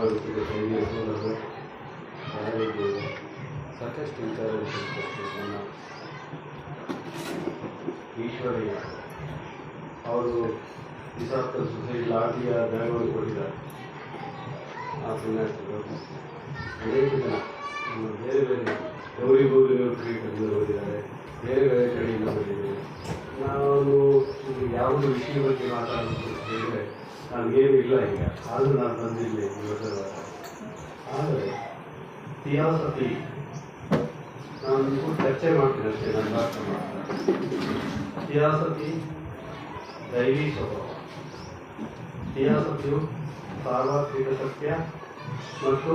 ಮಾಡುತ್ತಿದ್ದ ತಂದೆಯ ಸೋದರರು ಯಾರಿದ್ದೀರಿ ಸಾಕಷ್ಟು ವಿಚಾರ ನನ್ನ ಈಶ್ವರಯ್ಯ ಅವರು ವಿಸಾಕ ಸೊಸೈಟಿ ಲಾಟಿಯ ಜಾಗವನ್ನು ಕೊಟ್ಟಿದ್ದಾರೆ ಆ ಸನ್ಯಾಸಿಗಳು ಅನೇಕ ಜನ ಬೇರೆ ಬೇರೆ ಗೌರಿ ಗೌರಿ ಕ್ರೀಡೆಯಿಂದ ಓದಿದ್ದಾರೆ ಬೇರೆ ಬೇರೆ ಕಡೆಯಿಂದ ಬಂದಿದ್ದಾರೆ ಇದು ಯಾವುದೇ ವಿಷಯ ಬಗ್ಗೆ ಮಾತಾಡಬೇಕು ಅಂತ ಹೇಳಿದರೆ ನನಗೇನು ಇಲ್ಲ ಈಗ. ಆದರೂ ನಾನು ಬಂದಿಲ್ಲ ಇವತ್ತು ಆದರೆ ಥಿಯಾಸಫಿ ನಾನು ಚರ್ಚೆ ಮಾಡ್ತೀನಿ ಅಷ್ಟೇ ನನ್ನ ಮಾಡ್ತೀನಿ. ಥಿಯಾಸಫಿ ದೈವಿ ಸ್ವಭಾವ. ಥಿಯಾಸಫಿಯು ಸಾರ್ವತ್ರಿಕ ಸತ್ಯ ಮತ್ತು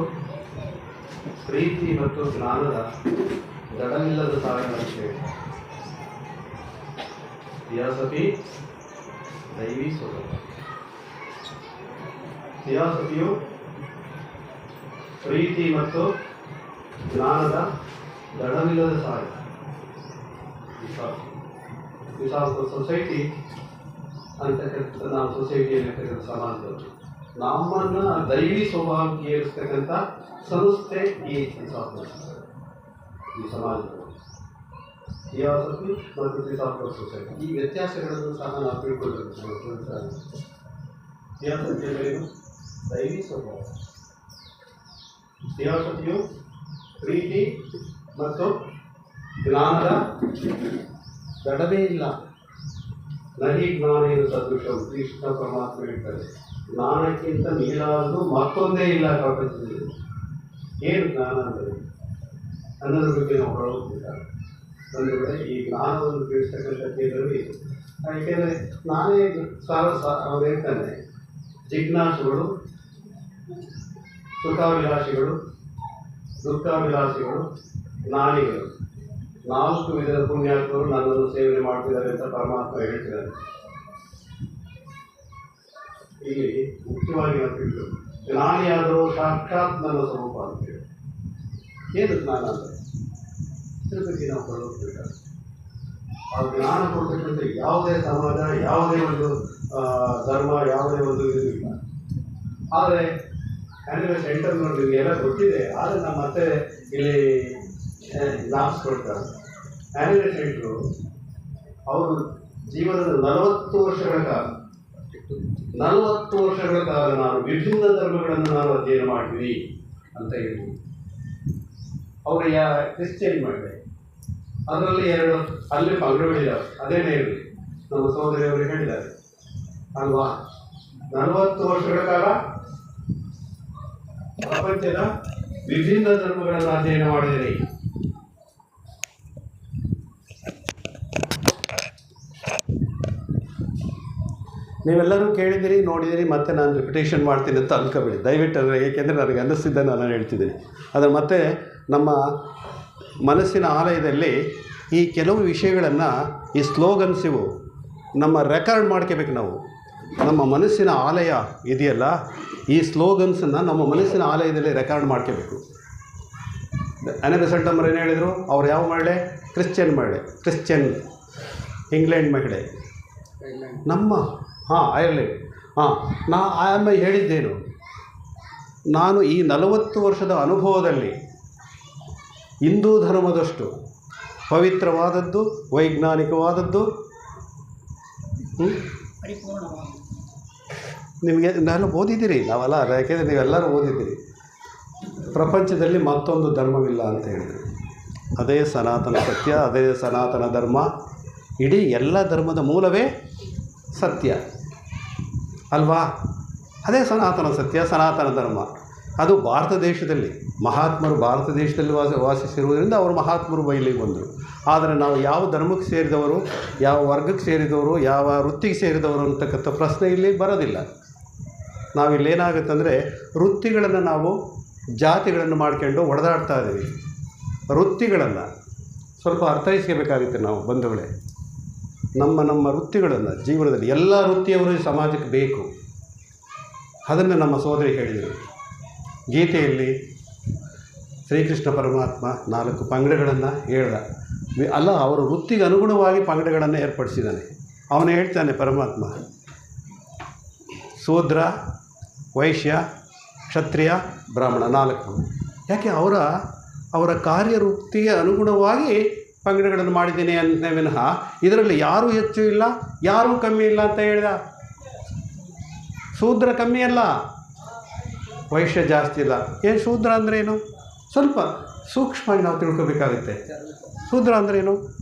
ಪ್ರೀತಿ ಮತ್ತು ಜ್ಞಾನದ ದಡವಿಲ್ಲದ ಸಾಧನೆ ಥಿಯಾಸಫಿ ದೈವಿ ಸ್ವಭಾವ. ಥಿಯಾಸಫಿಯು ಪ್ರೀತಿ ಮತ್ತು ಜ್ಞಾನದ ದಡವಿಲ್ಲದ ವಿಸಾಕ ಸೊಸೈಟಿ ಅಂತಕ್ಕಂಥ ನಾವು ಸೊಸೈಟಿ ಇರ್ತಕ್ಕಂಥ ಸಮಾಜದವರು ನಮ್ಮನ್ನು ದೈವಿ ಸ್ವಭಾವಕ್ಕೆ ಏರಿಸ್ತಕ್ಕಂಥ ಸಂಸ್ಥೆ ಈ ಈ ಸಮಾಜದಲ್ಲಿ. ಥಿಯಾಸಫಿ ಮತ್ತು ಫಿಸಾಫರ್ ಸೊಸೈಟಿ. ಈ ವ್ಯತ್ಯಾಸಗಳನ್ನು ಸಹ ನಾವು ತಿಳ್ಕೊಳ್ಬೇಕು. ಥಿಯಾಸಫಿ? ದೈವಿ ಸ್ವಭಾವ ಥಿಯಾಸಫಿಯು ಪ್ರೀತಿ ಮತ್ತು ಜ್ಞಾನದ ದಡವೇ ಇಲ್ಲ. ನಹಿ ಜ್ಞಾನೇನ ಸದೃಶವು ಕೃಷ್ಣ ಪರಮಾತ್ಮ ಹೇಳ್ತಾರೆ ಜ್ಞಾನಕ್ಕಿಂತ ಮೀರಾದ್ದು ಮತ್ತೊಂದೇ ಇಲ್ಲ ಪ್ರಪಂಚದಲ್ಲಿ ಏನು ಜ್ಞಾನ ಅಂದರೆ? ಅನ್ನೋದ್ರ ಬಗ್ಗೆ ನಾವು ಹೊರಡುತ್ತಿದ್ದಾರೆ ವೇಳೆ ಈ ಜ್ಞಾನವನ್ನು ತಿಳಿಸ್ತಕ್ಕಂಥ ಕೇಂದ್ರವೇ ಯಾಕೆಂದರೆ ನಾನೇ ಸಾರ ಅವ್ರು ಹೇಳ್ತಾನೆ ಜಿಜ್ಞಾಸುಗಳು ಸುಖಾಭಿಲಾಷಿಗಳು ದುಃಖಾಭಿಲಾಷಿಗಳು ಜ್ಞಾನಿಗಳು ನಾಲ್ಕು ವಿಧದ ಪುಣ್ಯಾತ್ಮರು ನನ್ನನ್ನು ಸೇವನೆ ಮಾಡ್ತಿದ್ದಾರೆ ಅಂತ ಪರಮಾತ್ಮ ಹೇಳ್ತಿದ್ದಾರೆ. ಇಲ್ಲಿ ಮುಖ್ಯವಾಗಿ ತಿಳ್ಕೊಂಡು ಜ್ಞಾನಿಯಾದರೂ ಸಾಕ್ಷಾತ್ ನನ್ನ ಸ್ವರೂಪ ಅಂತೇಳಿ ಏನು ಜ್ಞಾನ ಅಂದರೆ ಬಗ್ಗೆ ನಾವು ಬರೋದಿಲ್ಲ ಆ ಜ್ಞಾನ ಕೊಡ್ತಕ್ಕಂಥ ಯಾವುದೇ ಸಮಾಜ, ಯಾವುದೇ ಒಂದು ಧರ್ಮ, ಯಾವುದೇ ಒಂದು ಇದು ಇಲ್ಲ. ಆದರೆ ಆ್ಯನಿಮಲ್ ಸೆಂಟರ್ ನೋಡಿ ಎಲ್ಲ ಗೊತ್ತಿದೆ. ಆದರೆ ನಮ್ಮ ಮತ್ತೆ ಇಲ್ಲಿ ಜ್ಞಾಪಿಸ್ಕೊಳ್ತಾರೆ ಆ್ಯನಿಮಲ್ ಸೆಂಟ್ರು ಅವರು ಜೀವನದ ನಲವತ್ತು ವರ್ಷಗಳ ಕಾಲ, ನಲವತ್ತು ವರ್ಷಗಳ ಕಾಲ ನಾನು ವಿಭಿನ್ನ ಧರ್ಮಗಳನ್ನು ನಾನು ಅಧ್ಯಯನ ಮಾಡಿದ್ವಿ ಅಂತ ಹೇಳಿ ಅವರು ಯಾ ಕ್ರಿಶ್ಚಿಯನ್ ಮಾಡಿದೆ. ಅದರಲ್ಲಿ ಎರಡು, ಅಲ್ಲಿ ಪಂಗಡಗಳಿದ್ದಾವೆ ಅದೇನೇ ಇರಲಿ. ನಮ್ಮ ಸಹೋದರಿಯವರು ಹೇಳಿದ್ದಾರೆ. ಅಲ್ವಾ? ನಲವತ್ತು ವರ್ಷಗಳ ಕಾಲ ಪ್ರಪಂಚದ ವಿಭಿನ್ನ ಧರ್ಮಗಳನ್ನು ಅಧ್ಯಯನ ಮಾಡಿದಿರಿ. ನೀವೆಲ್ಲರೂ ಕೇಳಿದಿರಿ, ನೋಡಿದಿರಿ, ಮತ್ತೆ ನಾನು ರಿಪಿಟೇಷನ್ ಮಾಡ್ತೀನಿ ಅಂತ ಅನ್ಕೋಬೇಡಿ. ದಯವಿಟ್ಟು ಅದರ ಏಕೆಂದರೆ ನನಗೆ ಅನ್ನಿಸ್ತಿದ್ದನ್ನು ನಾನು ಹೇಳ್ತಿದ್ದೀನಿ. ಅದರ ಮತ್ತೆ ನಮ್ಮ ಮನಸ್ಸಿನ ಆಲಯದಲ್ಲಿ ಈ ಕೆಲವು ವಿಷಯಗಳನ್ನು ಈ ಸ್ಲೋಗನ್ಸಿವು ನಮ್ಮ ರೆಕಾರ್ಡ್ ಮಾಡ್ಕೋಬೇಕು ನಾವು. ನಮ್ಮ ಮನಸ್ಸಿನ ಆಲಯ ಇದೆಯಲ್ಲ, ಈ ಸ್ಲೋಗನ್ಸನ್ನು ನಮ್ಮ ಮನಸ್ಸಿನ ಆಲಯದಲ್ಲಿ ರೆಕಾರ್ಡ್ ಮಾಡ್ಕೋಬೇಕು. ಅನೆ ಏನು ಹೇಳಿದರು? ಅವ್ರು ಯಾವ ಮಹಿಳೆ ಕ್ರಿಶ್ಚಿಯನ್ ಮಹಿಳೆ ಕ್ರಿಶ್ಚಿಯನ್ ಇಂಗ್ಲೆಂಡ್ ಮಹಿಳೆ. ನಮ್ಮ, ಹಾಂ ಐರ್ಲೆಂಡ್ ಹಾಂ, ನಾ, ಆ, ಅಮ್ಮ ಹೇಳಿದ್ದೇನು. ನಾನು ಈ ನಲವತ್ತು ವರ್ಷದ ಅನುಭವದಲ್ಲಿ ಹಿಂದೂ ಧರ್ಮದಷ್ಟು ಪವಿತ್ರವಾದದ್ದು, ವೈಜ್ಞಾನಿಕವಾದದ್ದು ನಿಮಗೆ ನಾನು ಓದಿದ್ದೀರಿ, ನಾವೆಲ್ಲ, ಯಾಕೆಂದರೆ ನೀವೆಲ್ಲರೂ ಓದಿದ್ದೀರಿ. ಪ್ರಪಂಚದಲ್ಲಿ ಮತ್ತೊಂದು ಧರ್ಮವಿಲ್ಲ ಅಂತ ಹೇಳಿದರು. ಅದೇ ಸನಾತನ ಸತ್ಯ, ಅದೇ ಸನಾತನ ಧರ್ಮ, ಇಡೀ ಎಲ್ಲ ಧರ್ಮದ ಮೂಲವೇ ಸತ್ಯ. ಅಲ್ವಾ? ಅದೇ ಸನಾತನ ಸತ್ಯ, ಸನಾತನ ಧರ್ಮ. ಅದು ಭಾರತ ದೇಶದಲ್ಲಿ, ಮಹಾತ್ಮರು ಭಾರತ ದೇಶದಲ್ಲಿ ವಾಸ, ವಾಸಿಸಿರುವುದರಿಂದ ಅವರು ಮಹಾತ್ಮರು ಬಯಲಿಗೆ ಬಂದರು. ಆದರೆ ನಾವು ಯಾವ ಧರ್ಮಕ್ಕೆ ಸೇರಿದವರು, ಯಾವ ವರ್ಗಕ್ಕೆ ಸೇರಿದವರು, ಯಾವ ವೃತ್ತಿಗೆ ಸೇರಿದವರು ಅಂತಕ್ಕಂಥ ಪ್ರಶ್ನೆ ಇಲ್ಲಿ ಬರೋದಿಲ್ಲ. ನಾವಿಲ್ಲಿ ಏನಾಗುತ್ತಂದರೆ ವೃತ್ತಿಗಳನ್ನು ನಾವು ಜಾತಿಗಳನ್ನು ಮಾಡ್ಕೊಂಡು ಹೊಡೆದಾಡ್ತಾ ಇದ್ದೀವಿ. ವೃತ್ತಿಗಳನ್ನು ಸ್ವಲ್ಪ ಅರ್ಥೈಸ್ಕೋಬೇಕಾಗುತ್ತೆ ನಾವು ಬಂಧುಗಳೇ. ನಮ್ಮ ನಮ್ಮ ವೃತ್ತಿಗಳನ್ನು ಜೀವನದಲ್ಲಿ ಎಲ್ಲ ವೃತ್ತಿಯವರು ಸಮಾಜಕ್ಕೆ ಬೇಕು. ಅದನ್ನು ನಮ್ಮ ಸೋದರಿ ಹೇಳಿದರು. ಗೀತೆಯಲ್ಲಿ ಶ್ರೀಕೃಷ್ಣ ಪರಮಾತ್ಮ ನಾಲ್ಕು ಪಂಗಡಗಳನ್ನು ಹೇಳ್ದ. ಅಲ್ಲ, ಅವರ ವೃತ್ತಿಗೆ ಅನುಗುಣವಾಗಿ ಪಂಗಡಗಳನ್ನು ಏರ್ಪಡಿಸಿದ್ದಾನೆ. ಅವನು ಹೇಳ್ತಾನೆ, ಪರಮಾತ್ಮ, ಶೂದ್ರ, ವೈಶ್ಯ, ಕ್ಷತ್ರಿಯ, ಬ್ರಾಹ್ಮಣ ನಾಲ್ಕು. ಯಾಕೆ ಅವರ ಅವರ ಕಾರ್ಯವೃತ್ತಿಗೆ ಅನುಗುಣವಾಗಿ ಪಂಗಡಗಳನ್ನು ಮಾಡಿದ್ದೀನಿ ಅಂತ ವಿನಃ ಇದರಲ್ಲಿ ಯಾರೂ ಹೆಚ್ಚು ಇಲ್ಲ, ಯಾರೂ ಕಮ್ಮಿ ಇಲ್ಲ ಅಂತ ಹೇಳಿದ? ಶೂದ್ರ ಕಮ್ಮಿ ಅಲ್ಲ. ವೈಶ್ಯ ಜಾಸ್ತಿ ಇಲ್ಲ. ಏನು ಶೂದ್ರ ಏನು? ಸ್ವಲ್ಪ ಸೂಕ್ಷ್ಮವಾಗಿ ನಾವು ತಿಳ್ಕೊಬೇಕಾಗುತ್ತೆ. ಶೂದ್ರ ಅಂದ್ರೇನು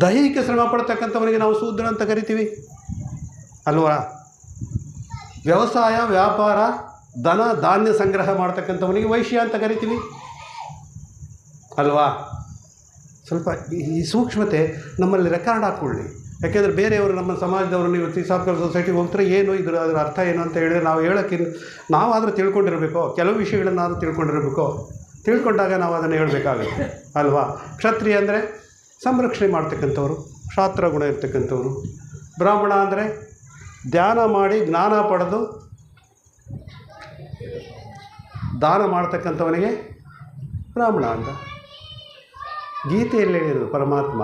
ದೈಹಿಕ ಶ್ರಮ ಪಡ್ತಕ್ಕಂಥವರಿಗೆ ನಾವು ಶೂದ್ರ ಅಂತ ಕರಿತೀವಿ. ಅಲ್ವಾ? ವ್ಯವಸಾಯ, ವ್ಯಾಪಾರ ದನ ಧಾನ್ಯ ಸಂಗ್ರಹ ಮಾಡ್ತಕ್ಕಂಥವನಿಗೆ ವೈಶ್ಯ ಅಂತ ಕರಿತೀವಿ. ಅಲ್ವಾ? ಸ್ವಲ್ಪ ಈ ಸೂಕ್ಷ್ಮತೆ ನಮ್ಮಲ್ಲಿ ರೆಕಾರ್ಡ್ ಹಾಕ್ಕೊಳ್ಳಿ. ಯಾಕೆಂದರೆ ಬೇರೆಯವರು ನಮ್ಮ ಸಮಾಜದವರು ನೀವು ಸಾಫ್ಟ್ವೇರ್ ಸೊಸೈಟಿಗೆ ಹೋಗ್ತಾರೆ ಏನು ಇದ್ರ ಅದರ ಅರ್ಥ ಏನು ಅಂತ ಹೇಳಿದ್ರೆ ನಾವು ಹೇಳೋಕ್ಕಿಂತ ನಾವಾದರೂ ತಿಳ್ಕೊಂಡಿರಬೇಕು, ಕೆಲವು ವಿಷಯಗಳನ್ನಾದರೂ ತಿಳ್ಕೊಂಡಿರಬೇಕು, ತಿಳ್ಕೊಂಡಾಗ ನಾವು ಅದನ್ನು ಹೇಳಬೇಕಾಗುತ್ತೆ, ಅಲ್ವಾ? ಕ್ಷತ್ರಿಯ ಅಂದರೆ ಸಂರಕ್ಷಣೆ ಮಾಡ್ತಕ್ಕಂಥವ್ರು, ಶಾಸ್ತ್ರ ಗುಣ ಇರ್ತಕ್ಕಂಥವ್ರು. ಬ್ರಾಹ್ಮಣ ಅಂದರೆ ಧ್ಯಾನ ಮಾಡಿ ಜ್ಞಾನ ಪಡೆದು ದಾನ ಮಾಡ್ತಕ್ಕಂಥವನಿಗೆ ಬ್ರಾಹ್ಮಣ ಅಂತ. ಗೀತೆಯಲ್ಲಿ ಹೇಳಿರೋದು ಪರಮಾತ್ಮ.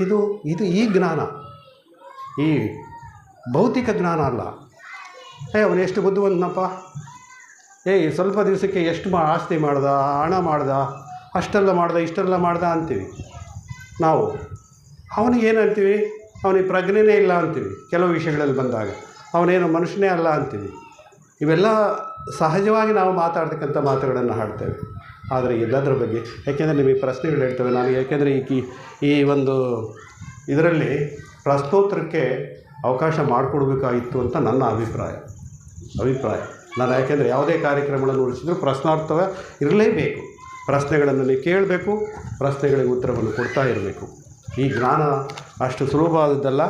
ಇದು ಇದು ಈ ಜ್ಞಾನ. ಈ ಭೌತಿಕ ಜ್ಞಾನ ಅಲ್ಲ. ಏ, ಅವನು ಎಷ್ಟು ಬುದ್ಧಿವಂತನಪ್ಪ. ಏಯ್ ಸ್ವಲ್ಪ ದಿವಸಕ್ಕೆ ಎಷ್ಟು ಮಾ ಆಸ್ತಿ ಮಾಡ್ದ, ಹಣ ಮಾಡ್ದ, ಅಷ್ಟೆಲ್ಲ ಮಾಡ್ದ, ಇಷ್ಟೆಲ್ಲ ಮಾಡ್ದ ಅಂತೀವಿ. ನಾವು, ಅವನಿಗೆ ಅಂತೀವಿ? ಅವನಿಗೆ ಪ್ರಜ್ಞೆನೇ ಇಲ್ಲ ಅಂತೀವಿ, ಕೆಲವು ವಿಷಯಗಳಲ್ಲಿ ಬಂದಾಗ. ಅವನೇನು ಮನುಷ್ಯನೇ ಅಲ್ಲ ಅಂತೀವಿ. ಇವೆಲ್ಲ ಸಹಜವಾಗಿ ನಾವು ಮಾತಾಡ್ತಕ್ಕಂಥ ಮಾತುಗಳನ್ನು ಹಾಡ್ತೇವೆ. ಆದರೆ ಎಲ್ಲದರ ಬಗ್ಗೆ. ಯಾಕೆಂದರೆ ನಿಮಗೆ ಪ್ರಶ್ನೆಗಳು ಹೇಳ್ತೇವೆ ನಾನು. ಯಾಕೆಂದರೆ ಈ ಈ ಒಂದು ಇದರಲ್ಲಿ ಪ್ರಶ್ನೋತ್ತರಕ್ಕೆ ಅವಕಾಶ ಮಾಡಿಕೊಡ್ಬೇಕಾಗಿತ್ತು ಅಂತ ನನ್ನ ಅಭಿಪ್ರಾಯ. ಅಭಿಪ್ರಾಯ. ನಾನು ಯಾಕೆಂದರೆ ಯಾವುದೇ ಕಾರ್ಯಕ್ರಮಗಳನ್ನು ಉಳಿಸಿದ್ರು ಪ್ರಶ್ನಾರ್ಥವ ಇರಲೇಬೇಕು. ಪ್ರಶ್ನೆಗಳನ್ನು ನೀವು ಕೇಳಬೇಕು, ಪ್ರಶ್ನೆಗಳಿಗೆ ಉತ್ತರವನ್ನು ಕೊಡ್ತಾ ಇರಬೇಕು. ಈ ಜ್ಞಾನ ಅಷ್ಟು ಸುಲಭವಾದದ್ದಲ್ಲ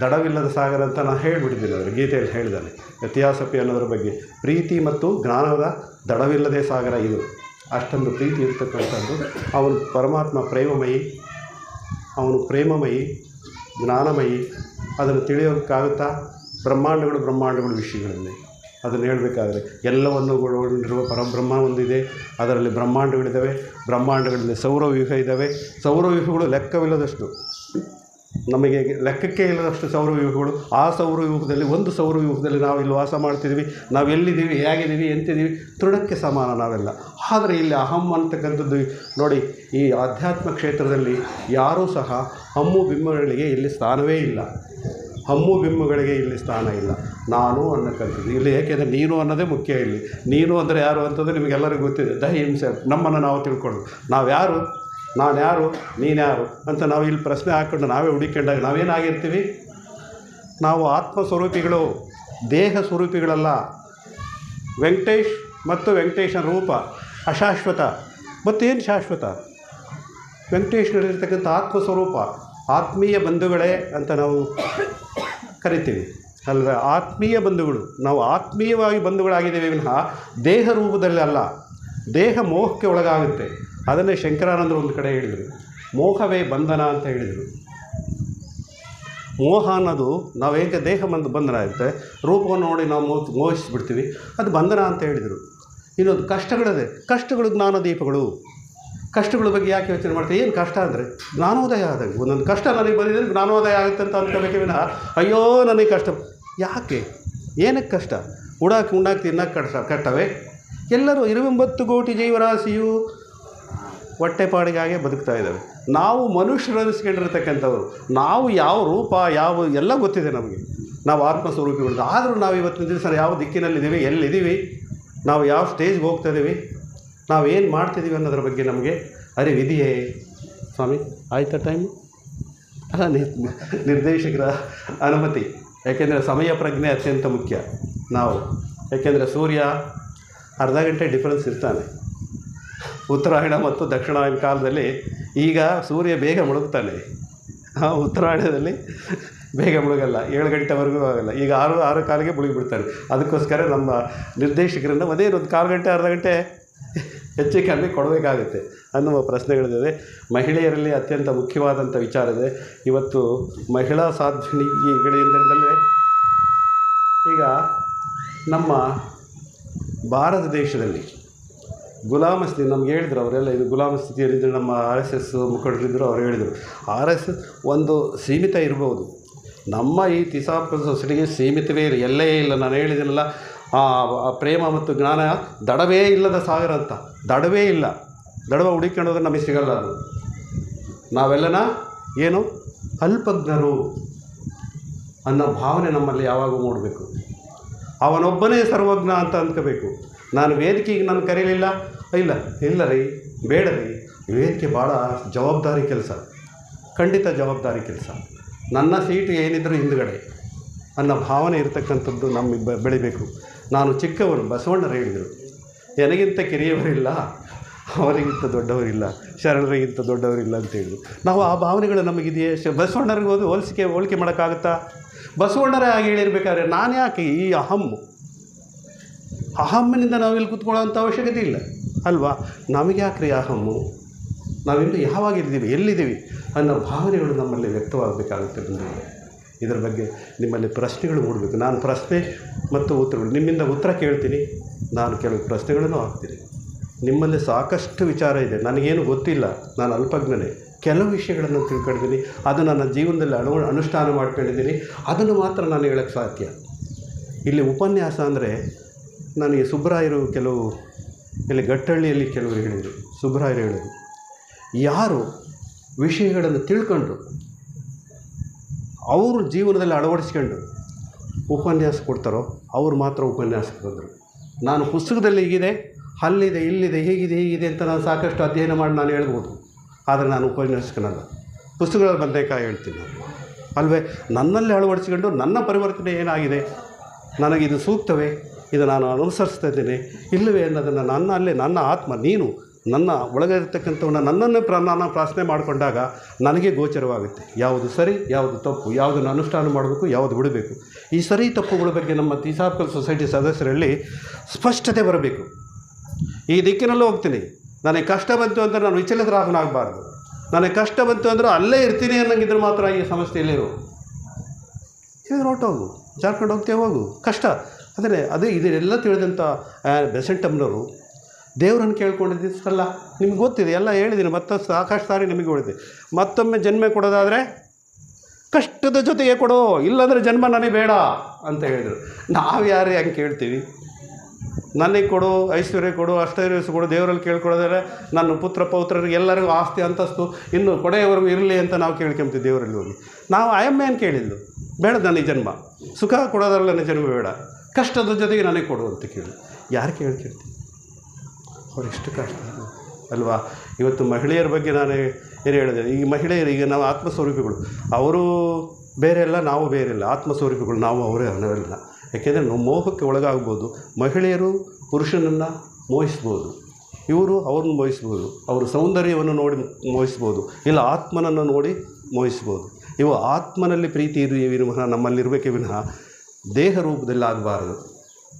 ದಡವಿಲ್ಲದ ಸಾಗರ ಅಂತ ನಾನು ಹೇಳಿಬಿಟ್ಟಿದ್ದೀನಿ ಅದರ ಗೀತೆಯಲ್ಲಿ ಹೇಳಿದ್ದಾನೆ. ವ್ಯತ್ಯಾಸಪಿ ಅನ್ನೋದ್ರ ಬಗ್ಗೆ. ಪ್ರೀತಿ ಮತ್ತು ಜ್ಞಾನದ ದಡವಿಲ್ಲದೆ ಸಾಗರ ಇದು. ಅಷ್ಟೊಂದು ಪ್ರೀತಿ ಇರ್ತಕ್ಕಂಥದ್ದು. ಅವನು ಪರಮಾತ್ಮ ಪ್ರೇಮಮಯಿ, ಅವನು ಪ್ರೇಮಮಯಿ, ಜ್ಞಾನಮಯಿ, ಅದನ್ನು ತಿಳಿಯೋಕ್ಕಾಗುತ್ತಾ ಬ್ರಹ್ಮಾಂಡಗಳು ಬ್ರಹ್ಮಾಂಡಗಳು ವಿಷಯಗಳಲ್ಲಿ ಅದನ್ನು ಹೇಳಬೇಕಾದ್ರೆ ಎಲ್ಲವನ್ನು ಒಳಗೊಂಡಿರುವ ಪರಬ್ರಹ್ಮ ಒಂದಿದೆ. ಅದರಲ್ಲಿ ಬ್ರಹ್ಮಾಂಡಗಳಿದ್ದಾವೆ, ಬ್ರಹ್ಮಾಂಡಗಳಲ್ಲಿ ಸೌರವ್ಯೂಹ ಇದ್ದಾವೆ. ಸೌರವ್ಯೂಹಗಳು ಲೆಕ್ಕವಿಲ್ಲದಷ್ಟು. ನಮಗೆ ಲೆಕ್ಕಕ್ಕೆ ಇಲ್ಲದಷ್ಟು ಸೌರವ್ಯೂಹಗಳು ಆ ಸೌರವ್ಯೂಹದಲ್ಲಿ ಒಂದು ಸೌರವ್ಯೂಹದಲ್ಲಿ ನಾವು ಇಲ್ಲಿ ವಾಸ ಮಾಡ್ತಿದ್ದೀವಿ. ನಾವು ಎಲ್ಲಿದ್ದೀವಿ, ಹೇಗಿದ್ದೀವಿ, ಎಂತಿದ್ದೀವಿ, ತೃಣಕ್ಕೆ ಸಮಾನ ನಾವೆಲ್ಲ. ಆದರೆ ಇಲ್ಲಿ ಅಹಂ ಅಂತಕ್ಕಂಥದ್ದು ನೋಡಿ, ಈ ಆಧ್ಯಾತ್ಮ ಕ್ಷೇತ್ರದಲ್ಲಿ ಯಾರೂ ಸಹ ಹಮ್ಮು ಬಿಂಬಗಳಿಗೆ ಇಲ್ಲಿ ಸ್ಥಾನವೇ ಇಲ್ಲ. ಹಮ್ಮು ಬಿಂಬಗಳಿಗೆ ಇಲ್ಲಿ ಸ್ಥಾನ ಇಲ್ಲ. ನಾನು ಅನ್ನಕ್ಕಂಥದ್ದು ಇಲ್ಲಿ ಏಕೆಂದರೆ ನೀನು ಅನ್ನೋದೇ ಮುಖ್ಯ ಇಲ್ಲಿ. ನೀನು ಅಂದರೆ ಯಾರು ಅಂತಂದರೆ ನಿಮಗೆಲ್ಲರಿಗೂ ಗೊತ್ತಿದೆ. ದ ಹಿಂಸೆ ನಮ್ಮನ್ನು ನಾವು ತಿಳ್ಕೊಳ್ಳೋದು. ನಾವು ಯಾರು ನಾನು ಯಾರು ನೀನು ಯಾರು ಅಂತ ನಾವು ಇಲ್ಲಿ ಪ್ರಶ್ನೆ ಹಾಕ್ಕೊಂಡು ನಾವೇ ಹುಡುಕೊಂಡಾಗ ನಾವೇನಾಗಿರ್ತೀವಿ? ನಾವು ಆತ್ಮ ಸ್ವರೂಪಿಗಳು ದೇಹ ಸ್ವರೂಪಿಗಳಲ್ಲ. ವೆಂಕಟೇಶ್ ಮತ್ತು ವೆಂಕಟೇಶನ ರೂಪ ಅಶಾಶ್ವತ ಮತ್ತೇನು ಶಾಶ್ವತ? ವೆಂಕಟೇಶ್ನಲ್ಲಿರ್ತಕ್ಕಂಥ ಆತ್ಮ ಸ್ವರೂಪ ಆತ್ಮೀಯ ಬಂಧುಗಳೇ ಅಂತ ನಾವು ಕರಿತೀವಿ. ಅಲ್ವೇ? ಆತ್ಮೀಯ ಬಂಧುಗಳು. ನಾವು ಆತ್ಮೀಯವಾಗಿ ಬಂಧುಗಳಾಗಿದ್ದೇವೆ ವಿನಃ ದೇಹ ರೂಪದಲ್ಲಿ ಅಲ್ಲ, ದೇಹ ಮೋಹಕ್ಕೆ ಒಳಗಾಗುತ್ತೆ. ಅದನ್ನೇ ಶಂಕರಾನಂದರು ಒಂದು ಕಡೆ ಹೇಳಿದರು. ಮೋಹವೇ ಬಂಧನ ಅಂತ ಹೇಳಿದರು. ಮೋಹ ಅನ್ನೋದು ನಾವು ಹೇಗೆ ದೇಹ ಬಂದು ಬಂಧನ ಆಗುತ್ತೆ ರೂಪವನ್ನು ನೋಡಿ ನಾವು ಮೋ, ಮೋಹಿಸಿಬಿಡ್ತೀವಿ, ಅದು ಬಂಧನ ಅಂತ ಹೇಳಿದರು. ಇನ್ನೊಂದು ಕಷ್ಟಗಳದೆ, ಕಷ್ಟಗಳು ಜ್ಞಾನದೀಪಗಳು. ಕಷ್ಟಗಳ ಬಗ್ಗೆ ಯಾಕೆ ಯೋಚನೆ ಮಾಡ್ತೀವಿ ಏನು ಕಷ್ಟ ಅಂದರೆ ಜ್ಞಾನೋದಯ ಆದಾಗ. ಒಂದೊಂದು ಕಷ್ಟ ನನಗೆ ಬಂದಿದ್ರೆ ಜ್ಞಾನೋದಯ ಆಗುತ್ತೆ ಅಂತ ಅಂದ್ಕೋಬೇಕು ವಿನಃ, ಅಯ್ಯೋ ನನಗೆ ಕಷ್ಟ. ಯಾಕೆ? ಏನಕ್ಕೆ ಕಷ್ಟ? ಉಡಾಕಿ ಉಣ್ಣಾಕಿ ತಿನ್ನಕ್ಕೆ ಕಷ್ಟ ಕಷ್ಟವೇ ಎಲ್ಲರೂ ಇರುವೆಂಬತ್ತು ಕೋಟಿ ಜೀವರಾಶಿಯು ಹೊಟ್ಟೆಪಾಡಿಗಾಗೆ ಬದುಕ್ತಾ ಇದ್ದಾವೆ. ನಾವು ಮನುಷ್ಯರು ಅನಿಸ್ಕೊಂಡಿರ್ತಕ್ಕಂಥವ್ರು. ನಾವು ಯಾವ ರೂಪ, ಯಾವ ಎಲ್ಲ ಗೊತ್ತಿದೆ ನಮಗೆ. ನಾವು ಆತ್ಮಸ್ವರೂಪಿಗಳು ಆದರೂ ನಾವು ಇವತ್ತಿನ ದಿವಸ ಯಾವ ದಿಕ್ಕಿನಲ್ಲಿದ್ದೀವಿ, ಎಲ್ಲಿದ್ದೀವಿ, ನಾವು ಯಾವ ಸ್ಟೇಜ್ಗೆ ಹೋಗ್ತಾ ಇದ್ದೀವಿ, ನಾವು ಏನು ಮಾಡ್ತಿದ್ದೀವಿ ಅನ್ನೋದ್ರ ಬಗ್ಗೆ ನಮಗೆ ಅರಿವಿದೆಯೇ? ಸ್ವಾಮಿ, ಆಯಿತಾ ಟೈಮ್ ಅಲ್ಲ ನಿರ್- ನಿರ್ದೇಶಕರ ಅನುಮತಿ. ಯಾಕೆಂದರೆ ಸಮಯ ಪ್ರಜ್ಞೆ ಅತ್ಯಂತ ಮುಖ್ಯ. ನಾವು, ಯಾಕೆಂದರೆ ಸೂರ್ಯ ಅರ್ಧ ಗಂಟೆ ಡಿಫ್ರೆನ್ಸ್ ಇರ್ತಾನೆ. ಉತ್ತರಾಯಣ ಮತ್ತು ದಕ್ಷಿಣಾಯನ ಕಾಲದಲ್ಲಿ ಈಗ ಸೂರ್ಯ ಬೇಗ ಮುಳುಗ್ತಾನೆ. ಉತ್ತರಾಯಣದಲ್ಲಿ ಬೇಗ ಮುಳುಗಲ್ಲ, ಏಳು ಗಂಟೆವರೆಗೂ ಆಗಲ್ಲ. ಈಗ ಆರು ಆರು ಕಾಲಿಗೆ ಮುಳುಗಿಬಿಡ್ತಾರೆ ಅದಕ್ಕೋಸ್ಕರ ನಮ್ಮ ನಿರ್ದೇಶಕರನ್ನು ಒಂದೇ ಒಂದು ಕಾಲು ಗಂಟೆ, ಅರ್ಧ ಗಂಟೆ ಹೆಚ್ಚು ಕಮ್ಮಿ ಕೊಡಬೇಕಾಗುತ್ತೆ ಅನ್ನುವ ಪ್ರಶ್ನೆಗಳಿದೆ. ಮಹಿಳೆಯರಲ್ಲಿ ಅತ್ಯಂತ ಮುಖ್ಯವಾದಂಥ ವಿಚಾರ ಇದೆ. ಇವತ್ತು ಮಹಿಳಾ ಸಾಧನೆಗಳಿಂದಲೇ ಈಗ ನಮ್ಮ ಭಾರತ ದೇಶದಲ್ಲಿ ಗುಲಾಮ ಸ್ಥಿತಿ ನಮ್ಗೆ ಹೇಳಿದ್ರು ಅವರೆಲ್ಲ, ಇದು ಗುಲಾಮ ಸ್ಥಿತಿಯಲ್ಲಿದ್ದರು ನಮ್ಮ ಆರ್ ಎಸ್ ಎಸ್ ಮುಖಂಡರಿದ್ದರು ಅವ್ರು ಹೇಳಿದರು. ಆರ್ ಎಸ್ ಒಂದು ಸೀಮಿತ ಇರ್ಬೋದು. ನಮ್ಮ ಈ ತಿಸಾಪುರ ಸೊಸೈಟಿಗೆ ಸೀಮಿತವೇ ಇಲ್ಲ, ಎಲ್ಲೇ ಇಲ್ಲ. ನಾನು ಹೇಳಿದ್ದೀನಲ್ಲ ಪ್ರೇಮ ಮತ್ತು ಜ್ಞಾನ ದಡವೇ ಇಲ್ಲದ ಸಾವಿರ ಅಂತ. ದಡವೇ ಇಲ್ಲ. ದಡವ ಹುಡುಕೊಂಡೋದ್ರೆ ನಮಗೆ ಸಿಗಲ್ಲ ಅದು. ನಾವೆಲ್ಲನ ಏನು? ಅಲ್ಪಜ್ಞರು ಅನ್ನೋ ಭಾವನೆ ನಮ್ಮಲ್ಲಿ ಯಾವಾಗ ಮೂಡಬೇಕು. ಅವನೊಬ್ಬನೇ ಸರ್ವಜ್ಞ ಅಂತ ಅಂದ್ಕೋಬೇಕು. ನಾನು ವೇದಿಕೆಗೆ ನಾನು ಕರೀಲಿಲ್ಲ. ಇಲ್ಲ ಇಲ್ಲ ರೀ, ಬೇಡ ರೀ. ವೇದಿಕೆ ಭಾಳ ಜವಾಬ್ದಾರಿ ಕೆಲಸ. ಖಂಡಿತ ಜವಾಬ್ದಾರಿ ಕೆಲಸ. ನನ್ನ ಸೀಟು ಏನಿದ್ರು ಹಿಂದುಗಡೆ. ಅನ್ನೋ ಭಾವನೆ ಇರತಕ್ಕಂಥದ್ದು ನಮಗೆ ಬ ಬೆಳಿಬೇಕು. ನಾನು ಚಿಕ್ಕವರು ಬಸವಣ್ಣರು ಹೇಳಿದರು. ನನಗಿಂತ ಕಿರಿಯವರಿಲ್ಲ, ಅವರಿಗಿಂತ ದೊಡ್ಡವರಿಲ್ಲ, ಶರಣರಿಗಿಂತ ದೊಡ್ಡವರಿಲ್ಲ ಅಂತ ಹೇಳಿದ್ರು. ನಾವು ಆ ಭಾವನೆಗಳು ನಮಗಿದೆಯೇ? ಬಸವಣ್ಣರಿಗೆ ಹೋಗಿ ಹೋಲಿಸಿಕೆ, ಹೋಲಿಕೆ ಮಾಡೋಕ್ಕಾಗುತ್ತಾ? ಬಸವಣ್ಣರೇ ಆಗಿ ಹೇಳಿರ್ಬೇಕಾದ್ರೆ ನಾನು ಯಾಕೆ ಈ ಅಹಮ್ಮು ಅಹಮ್ಮಿನಿಂದ ನಾವಿಲ್ಲಿ ಕೂತ್ಕೊಳ್ಳೋಂಥ ಅವಶ್ಯಕತೆ ಇಲ್ಲ. ಅಲ್ವಾ? ನಮಗೆ ಯಾಕ್ರಿ ಅಹಮ್ಮು. ನಾವಿಂದು ಯಾವಾಗ ಇದ್ದೀವಿ ಎಲ್ಲಿದ್ದೀವಿ ಅನ್ನೋ ಭಾವನೆಗಳು ನಮ್ಮಲ್ಲಿ ವ್ಯಕ್ತವಾಗಬೇಕಾಗುತ್ತೆ ಬಂದಿದೆ ಇದರ ಬಗ್ಗೆ ನಿಮ್ಮಲ್ಲಿ ಪ್ರಶ್ನೆಗಳು ಮೂಡಬೇಕು. ನಾನು ಪ್ರಶ್ನೆ ಮತ್ತು ಉತ್ತರಗಳು. ನಿಮ್ಮಿಂದ ಉತ್ತರ ಕೇಳ್ತೀನಿ. ನಾನು ಕೆಲವು ಪ್ರಶ್ನೆಗಳನ್ನು ಹಾಕ್ತೀನಿ. ನಿಮ್ಮಲ್ಲಿ ಸಾಕಷ್ಟು ವಿಚಾರ ಇದೆ. ನನಗೇನು ಗೊತ್ತಿಲ್ಲ. ನಾನು ಅಲ್ಪಜ್ಞನೇ. ಕೆಲವು ವಿಷಯಗಳನ್ನು ತಿಳ್ಕೊಂಡಿದ್ದೀನಿ. ಅದು ನನ್ನ ಜೀವನದಲ್ಲಿ ಅನು ಅನುಷ್ಠಾನ ಮಾಡ್ಕೊಂಡಿದ್ದೀನಿ. ಅದನ್ನು ಮಾತ್ರ ನಾನು ಹೇಳೋಕ್ಕೆ ಸಾಧ್ಯ. ಇಲ್ಲಿ ಉಪನ್ಯಾಸ ಅಂದರೆ ನನಗೆ ಸುಬ್ರಾಯರು ಕೆಲವು, ಇಲ್ಲಿ ಗಟ್ಟಳ್ಳಿಯಲ್ಲಿ ಕೆಲವರು ಹೇಳಿದರು, ಸುಬ್ರಾಯರು ಹೇಳಿದರು. ಯಾರು ವಿಷಯಗಳನ್ನು ತಿಳ್ಕೊಂಡು ಅವರು ಜೀವನದಲ್ಲಿ ಅಳವಡಿಸ್ಕೊಂಡು ಉಪನ್ಯಾಸ ಕೊಡ್ತಾರೋ, ಅವ್ರು ಮಾತ್ರ ಉಪನ್ಯಾಸ ಬಂದರು. ನಾನು ಪುಸ್ತಕದಲ್ಲಿ ಹೀಗಿದೆ, ಅಲ್ಲಿದೆ, ಇಲ್ಲಿದೆ, ಹೀಗಿದೆ ಹೀಗಿದೆ ಅಂತ ನಾನು ಸಾಕಷ್ಟು ಅಧ್ಯಯನ ಮಾಡಿ ನಾನು ಹೇಳ್ಬೋದು. ಆದರೆ ನಾನು ಉಪನ್ಯಾಸಕನಲ್ಲ. ಪುಸ್ತಕಗಳಲ್ಲಿ ಬಂದೇಕಾಯಿ ಹೇಳ್ತೀನಿ ನಾನು. ಅಲ್ವೇ? ನನ್ನಲ್ಲಿ ಅಳವಡಿಸ್ಕೊಂಡು ನನ್ನ ಪರಿವರ್ತನೆ ಏನಾಗಿದೆ? ನನಗಿದು ಸೂಕ್ತವೇ? ಇದು ನಾನು ಅನುಸರಿಸ್ತಾ ಇದ್ದೇನೆ. ಇಲ್ಲವೇ ಅನ್ನೋದನ್ನು ನನ್ನ ಅಲ್ಲೇ, ನನ್ನ ಆತ್ಮ, ನೀನು ನನ್ನ ಒಳಗೆ ಇರತಕ್ಕಂಥವನ್ನ ನನ್ನನ್ನೇ ಪ್ರ ನಾನು ಪ್ರಾರ್ಥನೆ ಮಾಡಿಕೊಂಡಾಗ ನನಗೆ ಗೋಚರವಾಗುತ್ತೆ. ಯಾವುದು ಸರಿ, ಯಾವುದು ತಪ್ಪು ಯಾವುದನ್ನು ಅನುಷ್ಠಾನ ಮಾಡಬೇಕು, ಯಾವುದು ಬಿಡಬೇಕು. ಈ ಸರಿ ತಪ್ಪುಗಳ ಬಗ್ಗೆ ನಮ್ಮ ತೀಸಾಪಲ್ ಸೊಸೈಟಿ ಸದಸ್ಯರಲ್ಲಿ ಸ್ಪಷ್ಟತೆ ಬರಬೇಕು. ಈ ದಿಕ್ಕಿನಲ್ಲೂ ಹೋಗ್ತೀನಿ. ನನಗೆ ಕಷ್ಟ ಬಂತು ಅಂದರೆ ನಾನು ವಿಚಲಿತರಾಗನಾಗಬಾರ್ದು. ನನಗೆ ಕಷ್ಟ ಬಂತು ಅಂದರೆ ಅಲ್ಲೇ ಇರ್ತೀನಿ ಅನ್ನಂಗಿದ್ರೆ ಮಾತ್ರ ಈ ಸಮಸ್ಯೆಯಲ್ಲಿರು ಇದು ಹೋಗು ಜಾರ್ಕೊಂಡು ಹೋಗ್ತೇವೆ ಹೋಗು. ಕಷ್ಟ. ಆದರೆ ಅದೇ ಇದನ್ನೆಲ್ಲ ತಿಳಿದಂಥ ಬೆಸೆಂಟಮ್ನವರು ದೇವರನ್ನು ಕೇಳ್ಕೊಂಡಿದ್ದಲ್ಲ ನಿಮ್ಗೆ ಗೊತ್ತಿದೆ, ಎಲ್ಲ ಹೇಳಿದ್ದೀನಿ ಮತ್ತೆ ಸಾಕಷ್ಟು ಸಾರಿ ನಿಮಗೆ ಹೇಳಿದೆ. ಮತ್ತೊಮ್ಮೆ ಜನ್ಮ ಕೊಡೋದಾದರೆ, ಕಷ್ಟದ ಜೊತೆಗೆ ಕೊಡು, ಇಲ್ಲಾಂದರೆ ಜನ್ಮ ನನಗೆ ಬೇಡ ಅಂತ ಹೇಳಿದರು. ನಾವು ಯಾರು ಹಂಗೆ ಕೇಳ್ತೀವಿ. ನನಗೆ ಕೊಡು, ಐಶ್ವರ್ಯ ಕೊಡು, ಅಷ್ಟೈರ್ಯ ಕೊಡು, ದೇವರಲ್ಲಿ ಕೇಳ್ಕೊಳ್ಳೋದಾದ್ರೆ ನನ್ನ ಪುತ್ರ, ಪೌತ್ರರಿಗೆ ಎಲ್ಲರಿಗೂ ಆಸ್ತಿ, ಅಂತಸ್ತು ಇನ್ನು ಕೊಡೆಯವರೆಗೂ ಇರಲಿ ಅಂತ ನಾವು ಕೇಳ್ಕೊಂತೀವಿ ದೇವರಲ್ಲಿ ಹೋಗಿ. ನಾವು ಅಯಮ್ಮೇನು ಕೇಳಿದ್ದು, ಬೇಡ ನನಗೆ ಜನ್ಮ. ಸುಖ ಕೊಡೋದ್ರಲ್ಲಿ ನನಗೆ ಜನ್ಮ ಬೇಡ. ಕಷ್ಟದ ಜೊತೆಗೆ ನನಗೆ ಕೊಡು ಅಂತ ಕೇಳಿ. ಯಾರು ಕೇಳಿ ಕೇಳ್ತೀನಿ ಅವರೆಷ್ಟು ಕಷ್ಟ ಅಲ್ವಾ? ಇವತ್ತು ಮಹಿಳೆಯರ ಬಗ್ಗೆ ನಾನು ಏನು ಹೇಳಿದೆ? ಈ ಮಹಿಳೆಯರು ಈಗ ನಾವು ಆತ್ಮಸ್ವರೂಪಿಗಳು. ಅವರು ಬೇರೆ ಅಲ್ಲ, ನಾವು ಬೇರೆ ಇಲ್ಲ ಆತ್ಮಸ್ವರೂಪಿಗಳು ನಾವು ಅವರೇ ಅನ್ನೋಲ್ಲ ಯಾಕೆಂದರೆ ನಾವು ಮೋಹಕ್ಕೆ ಒಳಗಾಗ್ಬೋದು. ಮಹಿಳೆಯರು ಪುರುಷನನ್ನು ಮೋಹಿಸ್ಬೋದು. ಇವರು ಅವ್ರನ್ನ ಮೋಹಿಸ್ಬೋದು. ಅವರು ಸೌಂದರ್ಯವನ್ನು ನೋಡಿ ಮೋಹಿಸ್ಬೋದು. ಇಲ್ಲ, ಆತ್ಮನನ್ನು ನೋಡಿ ಮೋಹಿಸ್ಬೋದು. ಇವು ಆತ್ಮನಲ್ಲಿ ಪ್ರೀತಿ ಇರುವ ವಿನಃ ನಮ್ಮಲ್ಲಿರಬೇಕೇ ವಿನಃ ದೇಹ ರೂಪದಲ್ಲಿ ಆಗಬಾರದು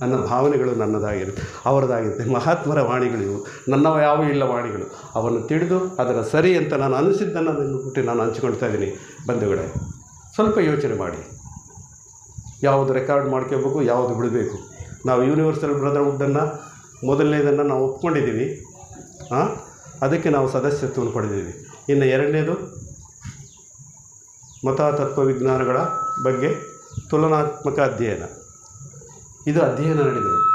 ನನ್ನ ಭಾವನೆಗಳು ನನ್ನದಾಗಿರುತ್ತೆ, ಅವರದಾಗಿರುತ್ತೆ. ಮಹಾತ್ಮರ ವಾಣಿಗಳು ಇವು ನನ್ನವ ಯಾವ ಇಲ್ಲ ವಾಣಿಗಳು. ಅವನ್ನು ತಿಳಿದು ಅದರ ಸರಿ ಅಂತ ನಾನು ಅನಿಸಿದ್ದನ್ನು ಬಿಟ್ಟು ನಾನು ಹಂಚ್ಕೊಳ್ತಾ ಇದ್ದೀನಿ. ಬಂಧುಗಳೇ, ಸ್ವಲ್ಪ ಯೋಚನೆ ಮಾಡಿ. ಯಾವುದು ರೆಕಾರ್ಡ್ ಮಾಡ್ಕೋಬೇಕು ಯಾವುದು ಬಿಡಬೇಕು. ನಾವು ಯೂನಿವರ್ಸಲ್ ಬ್ರದರ್ಹುಡ್ಡನ್ನು ಮೊದಲನೇದನ್ನು ನಾವು ಒಪ್ಕೊಂಡಿದ್ದೀವಿ. ಹಾಂ ಅದಕ್ಕೆ ನಾವು ಸದಸ್ಯತ್ವವನ್ನು ಪಡೆದಿದ್ದೀವಿ. ಇನ್ನು ಎರಡನೇದು ಮತ ತತ್ವ ವಿಜ್ಞಾನಗಳ ಬಗ್ಗೆ ತುಲನಾತ್ಮಕ ಅಧ್ಯಯನ. ಇದು ಅಧ್ಯಯನ ನಡೆದಿದೆ.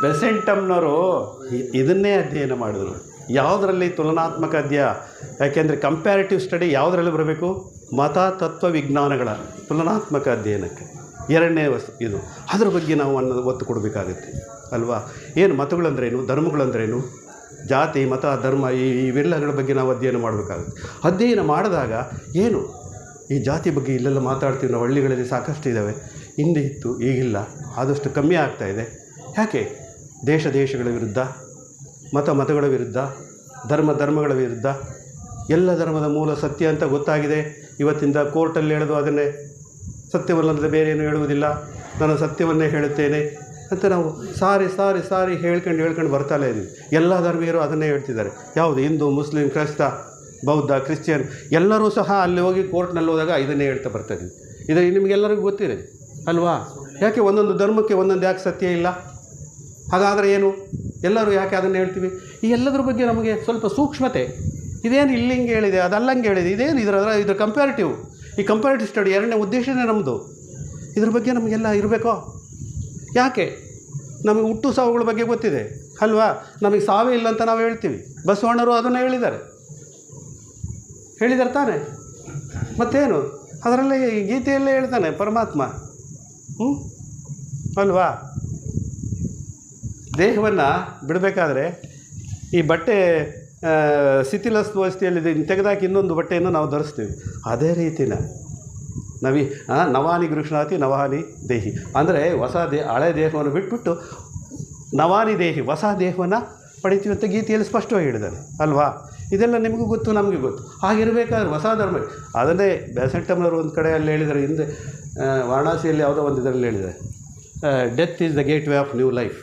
ಬೆಸೆಂಟಮ್ನವರು ಇದನ್ನೇ ಅಧ್ಯಯನ ಮಾಡಿದರು. ಯಾವುದರಲ್ಲಿ ತುಲನಾತ್ಮಕ ಅಧ್ಯಯ? ಯಾಕೆಂದರೆ ಕಂಪ್ಯಾರಿಟಿವ್ ಸ್ಟಡಿ ಯಾವುದರಲ್ಲಿ ಬರಬೇಕು? ಮತ ತತ್ವ ವಿಜ್ಞಾನಗಳ ತುಲನಾತ್ಮಕ ಅಧ್ಯಯನಕ್ಕೆ. ಎರಡನೇ ವಸ್ತು ಇದು. ಅದ್ರ ಬಗ್ಗೆ ನಾವು ಅನ್ನೋದು ಒತ್ತು ಕೊಡಬೇಕಾಗುತ್ತೆ. ಅಲ್ವಾ? ಏನು ಮತಗಳಂದ್ರೇನು? ಧರ್ಮಗಳಂದ್ರೇನು? ಜಾತಿ, ಮತ, ಧರ್ಮ ಈ ಇವೆಲ್ಲಗಳ ಬಗ್ಗೆ ನಾವು ಅಧ್ಯಯನ ಮಾಡಬೇಕಾಗುತ್ತೆ. ಅಧ್ಯಯನ ಮಾಡಿದಾಗ ಏನು? ಈ ಜಾತಿ ಬಗ್ಗೆ ಇಲ್ಲೆಲ್ಲ ಮಾತಾಡ್ತೀವಿ, ನಾವು ಹಳ್ಳಿಗಳಲ್ಲಿ ಸಾಕಷ್ಟು ಇದ್ದಾವೆ. ಹಿಂದೆ ಇತ್ತು, ಈಗಿಲ್ಲ, ಆದಷ್ಟು ಕಮ್ಮಿ ಆಗ್ತಾ ಇದೆ. ಯಾಕೆ? ದೇಶ ದೇಶಗಳ ವಿರುದ್ಧ, ಮತ ಮತಗಳ ವಿರುದ್ಧ, ಧರ್ಮ ಧರ್ಮಗಳ ವಿರುದ್ಧ, ಎಲ್ಲ ಧರ್ಮದ ಮೂಲ ಸತ್ಯ ಅಂತ ಗೊತ್ತಾಗಿದೆ. ಇವತ್ತಿಂದ ಕೋರ್ಟಲ್ಲಿ ಹೇಳೋದು ಅದನ್ನೇ. ಸತ್ಯವಲ್ಲದೆ ಬೇರೆ ಏನು ಹೇಳುವುದಿಲ್ಲ. ನಾನು ಸತ್ಯವನ್ನೇ ಹೇಳುತ್ತೇನೆ. ಅಂತ ನಾವು ಸಾರಿ ಸಾರಿ ಸಾರಿ ಹೇಳ್ಕೊಂಡು ಹೇಳ್ಕೊಂಡು ಬರ್ತಾಲೇ ಇದ್ದೀವಿ. ಎಲ್ಲ ಧರ್ಮೀಯರು ಅದನ್ನೇ ಹೇಳ್ತಿದ್ದಾರೆ. ಯಾವುದು? ಹಿಂದೂ, ಮುಸ್ಲಿಂ, ಕ್ರೈಸ್ತ, ಬೌದ್ಧ, ಕ್ರಿಶ್ಚಿಯನ್, ಎಲ್ಲರೂ ಸಹ ಅಲ್ಲಿ ಹೋಗಿ ಕೋರ್ಟ್ನಲ್ಲಿ ಹೋದಾಗ ಇದನ್ನೇ ಹೇಳ್ತಾ ಬರ್ತಾ ಇದ್ದೀವಿ. ಇದು ನಿಮಗೆಲ್ಲರಿಗೂ ಗೊತ್ತಿದೆ, ಅಲ್ವಾ? ಯಾಕೆ ಒಂದೊಂದು ಧರ್ಮಕ್ಕೆ ಒಂದೊಂದು ಯಾಕೆ ಸತ್ಯ ಇಲ್ಲ? ಹಾಗಾದರೆ ಏನು? ಎಲ್ಲರೂ ಯಾಕೆ ಅದನ್ನು ಹೇಳ್ತೀವಿ? ಈ ಎಲ್ಲದ್ರ ಬಗ್ಗೆ ನಮಗೆ ಸ್ವಲ್ಪ ಸೂಕ್ಷ್ಮತೆ. ಇದೇನು ಇಲ್ಲಿ ಹಿಂಗೆ ಹೇಳಿದೆ ಅದಲ್ಲಂಗೆ ಹೇಳಿದೆ, ಇದೇನು ಇದರ ಇದ್ರ ಕಂಪ್ಯಾರಿಟಿವ್ ಈ ಕಂಪ್ಯಾರಿಟಿವ್ ಸ್ಟಡಿ ಎರಡನೇ ಉದ್ದೇಶನೇ ನಮ್ಮದು ಇದ್ರ ಬಗ್ಗೆ ನಮಗೆಲ್ಲ ಇರಬೇಕೋ? ಯಾಕೆ? ನಮಗೆ ಹುಟ್ಟು ಸಾವುಗಳ ಬಗ್ಗೆ ಗೊತ್ತಿದೆ. ಅಲ್ವಾ? ನಮಗೆ ಸಾವೇ ಇಲ್ಲ ಅಂತ ನಾವು ಹೇಳ್ತೀವಿ. ಬಸವಣ್ಣರು ಅದನ್ನು ಹೇಳಿದ್ದಾರೆ. ಹೇಳಿದ್ದಾರೆ ತಾನೆ? ಮತ್ತೇನು? ಅದರಲ್ಲೇ ಗೀತೆಯಲ್ಲೇ ಹೇಳ್ತಾನೆ ಪರಮಾತ್ಮ. ಹ್ಞೂ ಅಲ್ವಾ? ದೇಹವನ್ನು ಬಿಡಬೇಕಾದ್ರೆ ಈ ಬಟ್ಟೆ ಆ, ಶಿಥಿಲಸ್ಥಿತಿಯಲ್ಲಿ ತೆಗೆದಾಕಿ ಇನ್ನೊಂದು ಬಟ್ಟೆಯನ್ನು ನಾವು ಧರಿಸ್ತೀವಿ. ಅದೇ ರೀತಿನ ನವಿ ನವಾನಿ ಗೃಷ್ಣಾತಿ ನವಾನಿ ದೇಹಿ. ಅಂದರೆ ಹೊಸ ದೇ, ಹಳೆ ದೇಹವನ್ನು ಬಿಟ್ಬಿಟ್ಟು ನವಾನಿ ದೇಹಿ, ಹೊಸ ದೇಹವನ್ನು ಪಡಿತೀವಿ ಅಂತ ಗೀತೆಯಲ್ಲಿ ಸ್ಪಷ್ಟವಾಗಿ ಹೇಳಿದ್ದಾರೆ, ಅಲ್ವಾ? ಇದೆಲ್ಲ ನಿಮಗೂ ಗೊತ್ತು, ನಮಗೆ ಗೊತ್ತು. ಹಾಗಿರಬೇಕಾದ್ರೆ ಹೊಸ ಧರ್ಮ, ಅದನ್ನೇ ಬ್ಯಾಸೆಂಟಮ್ನವರು ಒಂದು ಕಡೆ ಅಲ್ಲಿ ಹೇಳಿದ್ದಾರೆ, ಹಿಂದೆ ವಾರಣಾಸಿಯಲ್ಲಿ ಯಾವುದೋ ಒಂದು ಇದರಲ್ಲಿ ಹೇಳಿದ್ದಾರೆ. Death is the gateway of new life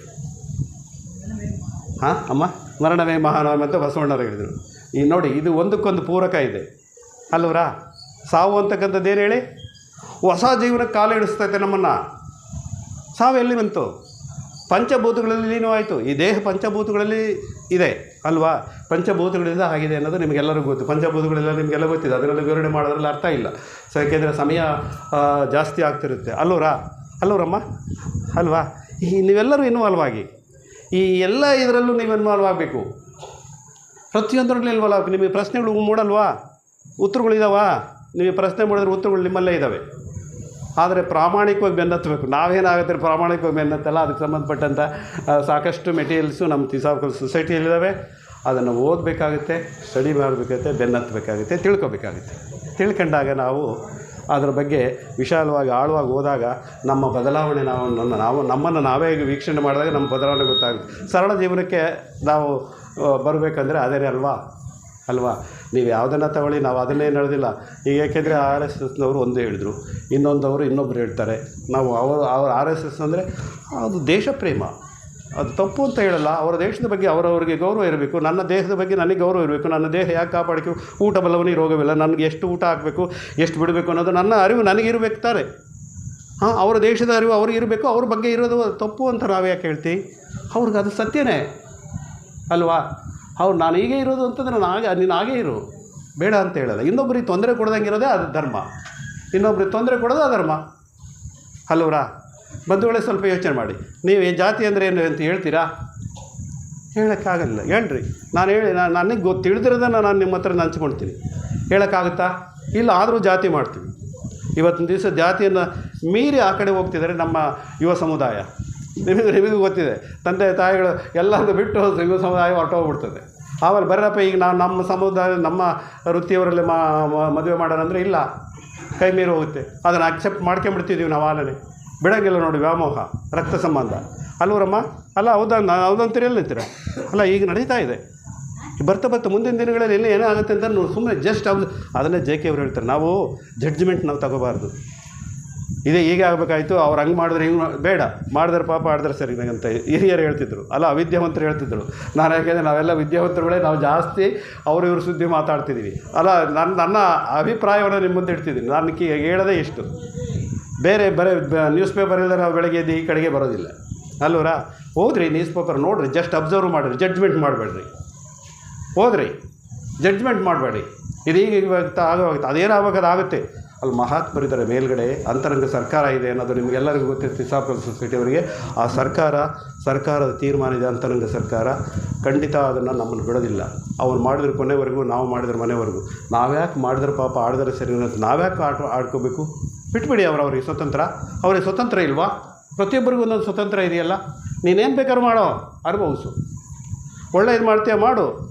ಹಾಂ, ಅಮ್ಮ? ಮರಣವೇ ಮಹಾನವಮಿ ಅಂತ ಬಸವಣ್ಣರು ಹೇಳಿದರು. ಈ ನೋಡಿ, ಇದು ಒಂದಕ್ಕೊಂದು ಪೂರಕ ಇದೆ. ಅಲ್ವರಾ? ಸಾವು ಅಂತಕ್ಕಂಥದ್ದು ಏನು ಹೇಳಿ? ಹೊಸ ಜೀವನಕ್ಕೆ ಕಾಲು ಇಡಿಸ್ತೈತೆ ನಮ್ಮನ್ನು. ಸಾವು ಎಲ್ಲಿ ಬಂತು? ಪಂಚಭೂತಗಳಲ್ಲಿ ಲೀನವಾಯಿತು ಈ ದೇಹ ಪಂಚಭೂತಗಳಲ್ಲಿ ಇದೆ, ಅಲ್ವಾ? ಪಂಚಭೂತಗಳಿಂದ ಆಗಿದೆ ಅನ್ನೋದು ನಿಮಗೆಲ್ಲರೂ ಗೊತ್ತು. ಪಂಚಭೂತಗಳೆಲ್ಲ ನಿಮಗೆಲ್ಲ ಗೊತ್ತಿದೆ. ಅದರಲ್ಲಿ ವಿವರಣೆ ಮಾಡೋದ್ರಲ್ಲಿ ಅರ್ಥ ಇಲ್ಲ. ಸೊ ಯಾಕೆಂದರೆ ಸಮಯ ಜಾಸ್ತಿ ಆಗ್ತಿರುತ್ತೆ. ಅಲ್ಲೂರಾ? ಅಲ್ಲೂರಮ್ಮ? ಅಲ್ವಾ? ಈ ನೀವೆಲ್ಲರೂ ಇನ್ವಾಲ್ವ್ ಆಗಿ. ಈ ಎಲ್ಲ ಇದರಲ್ಲೂ ನೀವು ಇನ್ವಾಲ್ವ್ ಆಗಬೇಕು. ಪ್ರತಿಯೊಂದರಲ್ಲೂ ಇನ್ವಾಲ್ವ್ ನಿಮಗೆ ಪ್ರಶ್ನೆಗಳು ಮೂಡಲ್ವಾ? ಉತ್ತರಗಳಿದಾವಾ ನೀವು ಪ್ರಶ್ನೆ ಮಾಡಿದ್ರೆ ಉತ್ತರಗಳು ನಿಮ್ಮಲ್ಲೇ ಇದ್ದಾವೆ ಆದರೆ ಪ್ರಾಮಾಣಿಕವಾಗಿ ಬೆನ್ನತ್ತಬೇಕು. ನಾವೇನಾಗುತ್ತೆ ಪ್ರಾಮಾಣಿಕವಾಗಿ ಬೆನ್ನತ್ತಲ್ಲ? ಅದಕ್ಕೆ ಸಂಬಂಧಪಟ್ಟಂಥ ಸಾಕಷ್ಟು ಮೆಟೀರಿಯಲ್ಸು ನಮ್ಮ ತಿಸಾಕಲ್ ಸೊಸೈಟಿಯಲ್ಲಿದ್ದಾವೆ ಅದನ್ನು ಓದಬೇಕಾಗುತ್ತೆ, ಸ್ಟಡಿ ಮಾಡಬೇಕಾಗುತ್ತೆ, ಬೆನ್ನತ್ತಬೇಕಾಗುತ್ತೆ, ತಿಳ್ಕೊಬೇಕಾಗುತ್ತೆ. ತಿಳ್ಕೊಂಡಾಗ ನಾವು ಅದರ ಬಗ್ಗೆ ವಿಶಾಲವಾಗಿ ಆಳವಾಗಿ ಹೋದಾಗ ನಮ್ಮ ಬದಲಾವಣೆ ನಾವು ನಾವು, ನಮ್ಮನ್ನು ನಾವೇ ವೀಕ್ಷಣೆ ಮಾಡಿದಾಗ ನಮ್ಮ ಬದಲಾವಣೆ ಗೊತ್ತಾಗುತ್ತೆ. ಸರಳ ಜೀವನಕ್ಕೆ ನಾವು ಬರಬೇಕಂದ್ರೆ ಅದೇನೇ ಅಲ್ವಾ? ಅಲ್ವಾ? ನೀವು ಯಾವುದನ್ನು ತಗೊಳ್ಳಿ, ನಾವು ಅದನ್ನೇ ನಡೆದಿಲ್ಲ ಈಗ ಏಕೆಂದರೆ ಆರ್ ಎಸ್ ಎಸ್ನವರು ಒಂದೇ ಹೇಳಿದರು. ಇನ್ನೊಂದವರು ಇನ್ನೊಬ್ರು ಹೇಳ್ತಾರೆ. ನಾವು ಅವರು, ಅವ್ರ ಆರ್ ಎಸ್ ಎಸ್ ಅಂದರೆ ಅದು ದೇಶ ಪ್ರೇಮ. ಅದು ತಪ್ಪು ಅಂತ ಹೇಳಲ್ಲ. ಅವರ ದೇಶದ ಬಗ್ಗೆ ಅವರವರಿಗೆ ಗೌರವ ಇರಬೇಕು. ನನ್ನ ದೇಹದ ಬಗ್ಗೆ ನನಗೆ ಗೌರವ ಇರಬೇಕು. ನನ್ನ ದೇಹ ಯಾಕೆ ಕಾಪಾಡಬೇಕು ಊಟ ಬಲವನಿ ರೋಗವಿಲ್ಲ. ನನಗೆ ಎಷ್ಟು ಊಟ ಹಾಕಬೇಕು, ಎಷ್ಟು ಬಿಡಬೇಕು ಅನ್ನೋದು ನನ್ನ ಅರಿವು ನನಗಿರಬೇಕು ತಾರೆ. ಹಾಂ, ಅವರ ದೇಶದ ಅರಿವು ಅವ್ರಿಗೆ ಇರಬೇಕು. ಅವ್ರ ಬಗ್ಗೆ ಇರೋದು ತಪ್ಪು ಅಂತ ನಾವು ಯಾಕೆ ಹೇಳ್ತೀವಿ? ಅವ್ರಿಗೆ ಅದು ಸತ್ಯನೇ. ಅಲ್ವಾ? ಅವ್ರು ನಾನು ಹೀಗೆ ಇರೋದು ಅಂತಂದ್ರೆ ನಾನು ಹಾಗೆ, ನೀನು ಹಾಗೇ ಇರು. ಬೇಡ ಅಂತ ಹೇಳಲ್ಲ. ಇನ್ನೊಬ್ಬರಿಗೆ ತೊಂದರೆ ಕೊಡ್ದಂಗೆ ಇರೋದೇ ಅದು ಧರ್ಮ. ಇನ್ನೊಬ್ರಿಗೆ ತೊಂದರೆ ಕೊಡೋದು ಅಧರ್ಮ ಅಲ್ವರಾ ಬಂಧುಗಳೇ ಸ್ವಲ್ಪ ಯೋಚನೆ ಮಾಡಿ. ನೀವು ಏನು ಜಾತಿ ಅಂದರೆ ಏನು ಅಂತ ಹೇಳ್ತೀರಾ? ಹೇಳೋಕ್ಕಾಗಲ್ಲ ಹೇಳ್ರಿ. ನಾನು ಹೇಳಿ ನಾನು ನನಗೆ ಗೊತ್ತು ತಿಳಿದಿರೋದನ್ನು ನಾನು ನಿಮ್ಮ ಹತ್ರ ಹಂಚ್ಕೊಳ್ತೀನಿ ಹೇಳೋಕ್ಕಾಗುತ್ತಾ? ಇಲ್ಲ, ಆದರೂ ಜಾತಿ ಮಾಡ್ತೀವಿ. ಇವತ್ತಿನ ದಿವಸ ಜಾತಿಯನ್ನು ಮೀರಿ ಆ ಕಡೆ ಹೋಗ್ತಿದ್ದಾರೆ ನಮ್ಮ ಯುವ ಸಮುದಾಯ. ನಿಮಗೆ ನಿಮಗೂ ಗೊತ್ತಿದೆ. ತಂದೆ ತಾಯಿಗಳು ಎಲ್ಲರನ್ನು ಬಿಟ್ಟು ಯುವ ಸಮುದಾಯ ಹೊರಟೋಗ್ಬಿಡ್ತದೆ. ಆಮೇಲೆ ಬರ್ರಪ್ಪ, ಈಗ ನಾವು ನಮ್ಮ ಸಮುದಾಯ, ನಮ್ಮ ವೃತ್ತಿಯವರಲ್ಲಿ ಮಾ ಮದುವೆ ಮಾಡೋಣ ಅಂದರೆ ಇಲ್ಲ. ಕೈ ಮೀರಿ ಹೋಗುತ್ತೆ. ಅದನ್ನು ಅಕ್ಸೆಪ್ಟ್ ಮಾಡ್ಕೊಂಬಿಡ್ತಿದ್ದೀವಿ ನಾವು ಆಲನೆ ಬಿಡೋಂಗಿಲ್ಲ ನೋಡಿ ವ್ಯಾಮೋಹ, ರಕ್ತ ಸಂಬಂಧ. ಅಲ್ವರಮ್ಮ ಅಲ್ಲ ಹೌದಾ ನಾನು ಹೌದಂತೀರಿ ಎಲ್ಲಿ ಅಲ್ಲ, ಈಗ ನಡೀತಾ ಇದೆ. ಬರ್ತಾ ಬರ್ತಾ ಮುಂದಿನ ದಿನಗಳಲ್ಲಿ ಎಲ್ಲಿ ಏನಾಗುತ್ತೆ ಅಂತ ನೋಡಿ ಸುಮ್ಮನೆ ಜಸ್ಟ್ ಅವ್ರು ಅದನ್ನೇ ಜೆ ಕೆ ಅವರು ಹೇಳ್ತಾರೆ. ನಾವು ಜಡ್ಜ್ಮೆಂಟ್ ನಾವು ತಗೋಬಾರ್ದು. ಇದೇ, ಹೀಗೆ ಆಗಬೇಕಾಯ್ತು, ಅವ್ರು ಹಂಗೆ ಮಾಡಿದ್ರೆ ಹಿಂಗೆ ಬೇಡ, ಮಾಡಿದ್ರೆ ಪಾಪ ಆಡಿದ್ರೆ ಸರಿ ಅಂತ ಹಿರಿಯರು ಹೇಳ್ತಿದ್ರು. ಅಲ್ಲ ಅವಿದ್ಯಾವಂತರು ಹೇಳ್ತಿದ್ರು. ನಾನು ಯಾಕೆಂದರೆ ನಾವೆಲ್ಲ ವಿದ್ಯಾವಂತರುಗಳೇ, ನಾವು ಜಾಸ್ತಿ ಅವರು ಇವ್ರ ಸುದ್ದಿ ಮಾತಾಡ್ತಿದ್ದೀವಿ ಅಲ್ಲ ನನ್ನ ನನ್ನ ಅಭಿಪ್ರಾಯವನ್ನು ನಿಮ್ಮ ಮುಂದೆ ಇಡ್ತಿದ್ದೀನಿ. ನಾನು ಕೀ, ಹೇಳೋದೇ ಇಷ್ಟು. ಬೇರೆ ಬರೀ ನ್ಯೂಸ್ ಪೇಪರ್ ಇಲ್ಲದೆ ನಾವು ಬೆಳಗ್ಗೆ ಎದ್ದು ಈ ಕಡೆಗೆ ಬರೋದಿಲ್ಲ. ಅಲ್ವರಾ ಹೋದ್ರಿ, ನ್ಯೂಸ್ ಪೇಪರ್ ನೋಡಿರಿ, ಜಸ್ಟ್ ಅಬ್ಸರ್ವ್ ಮಾಡಿರಿ, ಜಡ್ಜ್ಮೆಂಟ್ ಮಾಡಬೇಡ್ರಿ. ಹೋದ್ರಿ, ಜಡ್ಜ್ಮೆಂಟ್ ಮಾಡಬೇಡಿ ಇದೀಗ ಇವಾಗ ಆಗೋಗುತ್ತೆ. ಅದೇನಾಗಬೇಕು ಆಗುತ್ತೆ. ಅಲ್ಲಿ ಮಹಾತ್ಮರಿದ್ದಾರೆ ಮೇಲ್ಗಡೆ, ಅಂತರಂಗ ಸರ್ಕಾರ ಇದೆ ಅನ್ನೋದು ನಿಮಗೆಲ್ಲರಿಗೂ ಗೊತ್ತಿರುತ್ತೆ ಸೊಸೈಟಿ ಅವರಿಗೆ. ಆ ಸರ್ಕಾರ, ಸರ್ಕಾರದ ತೀರ್ಮಾನ ಇದೆ, ಅಂತರಂಗ ಸರ್ಕಾರ. ಖಂಡಿತ ಅದನ್ನು ನಮ್ಮನ್ನು ಬಿಡೋದಿಲ್ಲ. ಅವ್ರು ಮಾಡಿದ್ರೆ ಕೊನೆವರೆಗೂ, ನಾವು ಮಾಡಿದ್ರ ಮನೆವರೆಗೂ. ನಾವ್ಯಾಕೆ ಮಾಡಿದ್ರೆ ಪಾಪ ಆಡಿದ್ರೆ ಸರಿ ಅನ್ನೋದು ನಾವ್ಯಾಕೆ ಆಟ ಆಡ್ಕೋಬೇಕು? ಬಿಟ್ಬಿಡಿ ಅವ್ರವ್ರಿಗೆ ಸ್ವತಂತ್ರ. ಅವ್ರಿಗೆ ಸ್ವತಂತ್ರ ಇಲ್ವಾ? ಪ್ರತಿಯೊಬ್ಬರಿಗೂ ಒಂದೊಂದು ಸ್ವತಂತ್ರ ಇದೆಯಲ್ಲ? ನೀನೇನು ಬೇಕಾದ್ರೂ ಮಾಡೋ ಅನುಭವಿಸು ಒಳ್ಳೆಯದು ಮಾಡ್ತೀಯ? ಮಾಡು.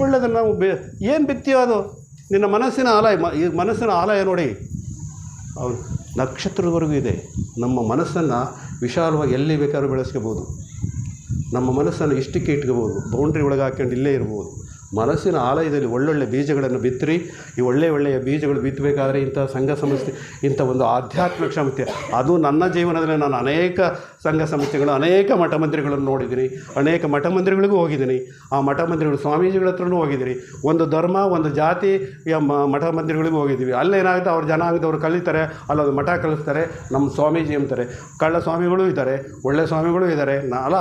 ಒಳ್ಳೆಯದನ್ನು ನಾವು ಬೆ, ಏನು ಬಿತ್ತೀಯೋ ಅದು? ನಿನ್ನ ಮನಸ್ಸಿನ ಆಲಯ, ಮ, ಈ ಮನಸ್ಸಿನ ಆಲಯ ನೋಡಿ. ಅವ್ರು ನಕ್ಷತ್ರದವರೆಗೂ ಇದೆ. ನಮ್ಮ ಮನಸ್ಸನ್ನು ವಿಶಾಲವಾಗಿ ಎಲ್ಲಿ ಬೇಕಾದ್ರೂ ಬೆಳೆಸ್ಕೋಬೋದು. ನಮ್ಮ ಮನಸ್ಸನ್ನು ಇಷ್ಟಕ್ಕೆ ಇಟ್ಕೋಬೋದು. ಬೌಂಡ್ರಿ ಒಳಗೆ ಹಾಕ್ಕೊಂಡು ಇಲ್ಲೇ ಇರ್ಬೋದು. ಮನಸ್ಸಿನ ಆಲಯದಲ್ಲಿ ಒಳ್ಳೊಳ್ಳೆ ಬೀಜಗಳನ್ನು ಬಿತ್ತಿರಿ. ಈ ಒಳ್ಳೆಯ ಒಳ್ಳೆಯ ಬೀಜಗಳು ಬಿತ್ತಬೇಕಾದ್ರೆ ಇಂಥ ಸಂಘ ಸಂಸ್ಥೆ, ಇಂಥ ಒಂದು ಆಧ್ಯಾತ್ಮಿಕ ಕ್ಷಮತೆ. ಅದು ನನ್ನ ಜೀವನದಲ್ಲಿ ನಾನು ಅನೇಕ ಸಂಘ ಸಂಸ್ಥೆಗಳು, ಅನೇಕ ಮಠ ಮಂದಿರಗಳನ್ನು ನೋಡಿದ್ದೀನಿ. ಅನೇಕ ಮಠ ಮಂದಿರಗಳಿಗೂ ಹೋಗಿದ್ದೀನಿ. ಆ ಮಠ ಮಂದಿರಗಳು ಸ್ವಾಮೀಜಿಗಳ ಹತ್ರನೂ ಹೋಗಿದ್ದೀನಿ. ಒಂದು ಧರ್ಮ, ಒಂದು ಜಾತಿ ಮಠ ಮಂದಿರಗಳಿಗೂ ಹೋಗಿದ್ದೀವಿ. ಅಲ್ಲೇನಾಗುತ್ತೆ ಅವ್ರ ಜನಾಂಗದವ್ರು ಕಲಿತಾರೆ, ಅಲ್ಲೊಂದು ಮಠ ಕಲಿಸ್ತಾರೆ, ನಮ್ಮ ಸ್ವಾಮೀಜಿ ಅಂತಾರೆ. ಕಳ್ಳ ಸ್ವಾಮಿಗಳು ಇದ್ದಾರೆ, ಒಳ್ಳೆ ಸ್ವಾಮಿಗಳು ಇದ್ದಾರೆ. ಅಲ್ಲ,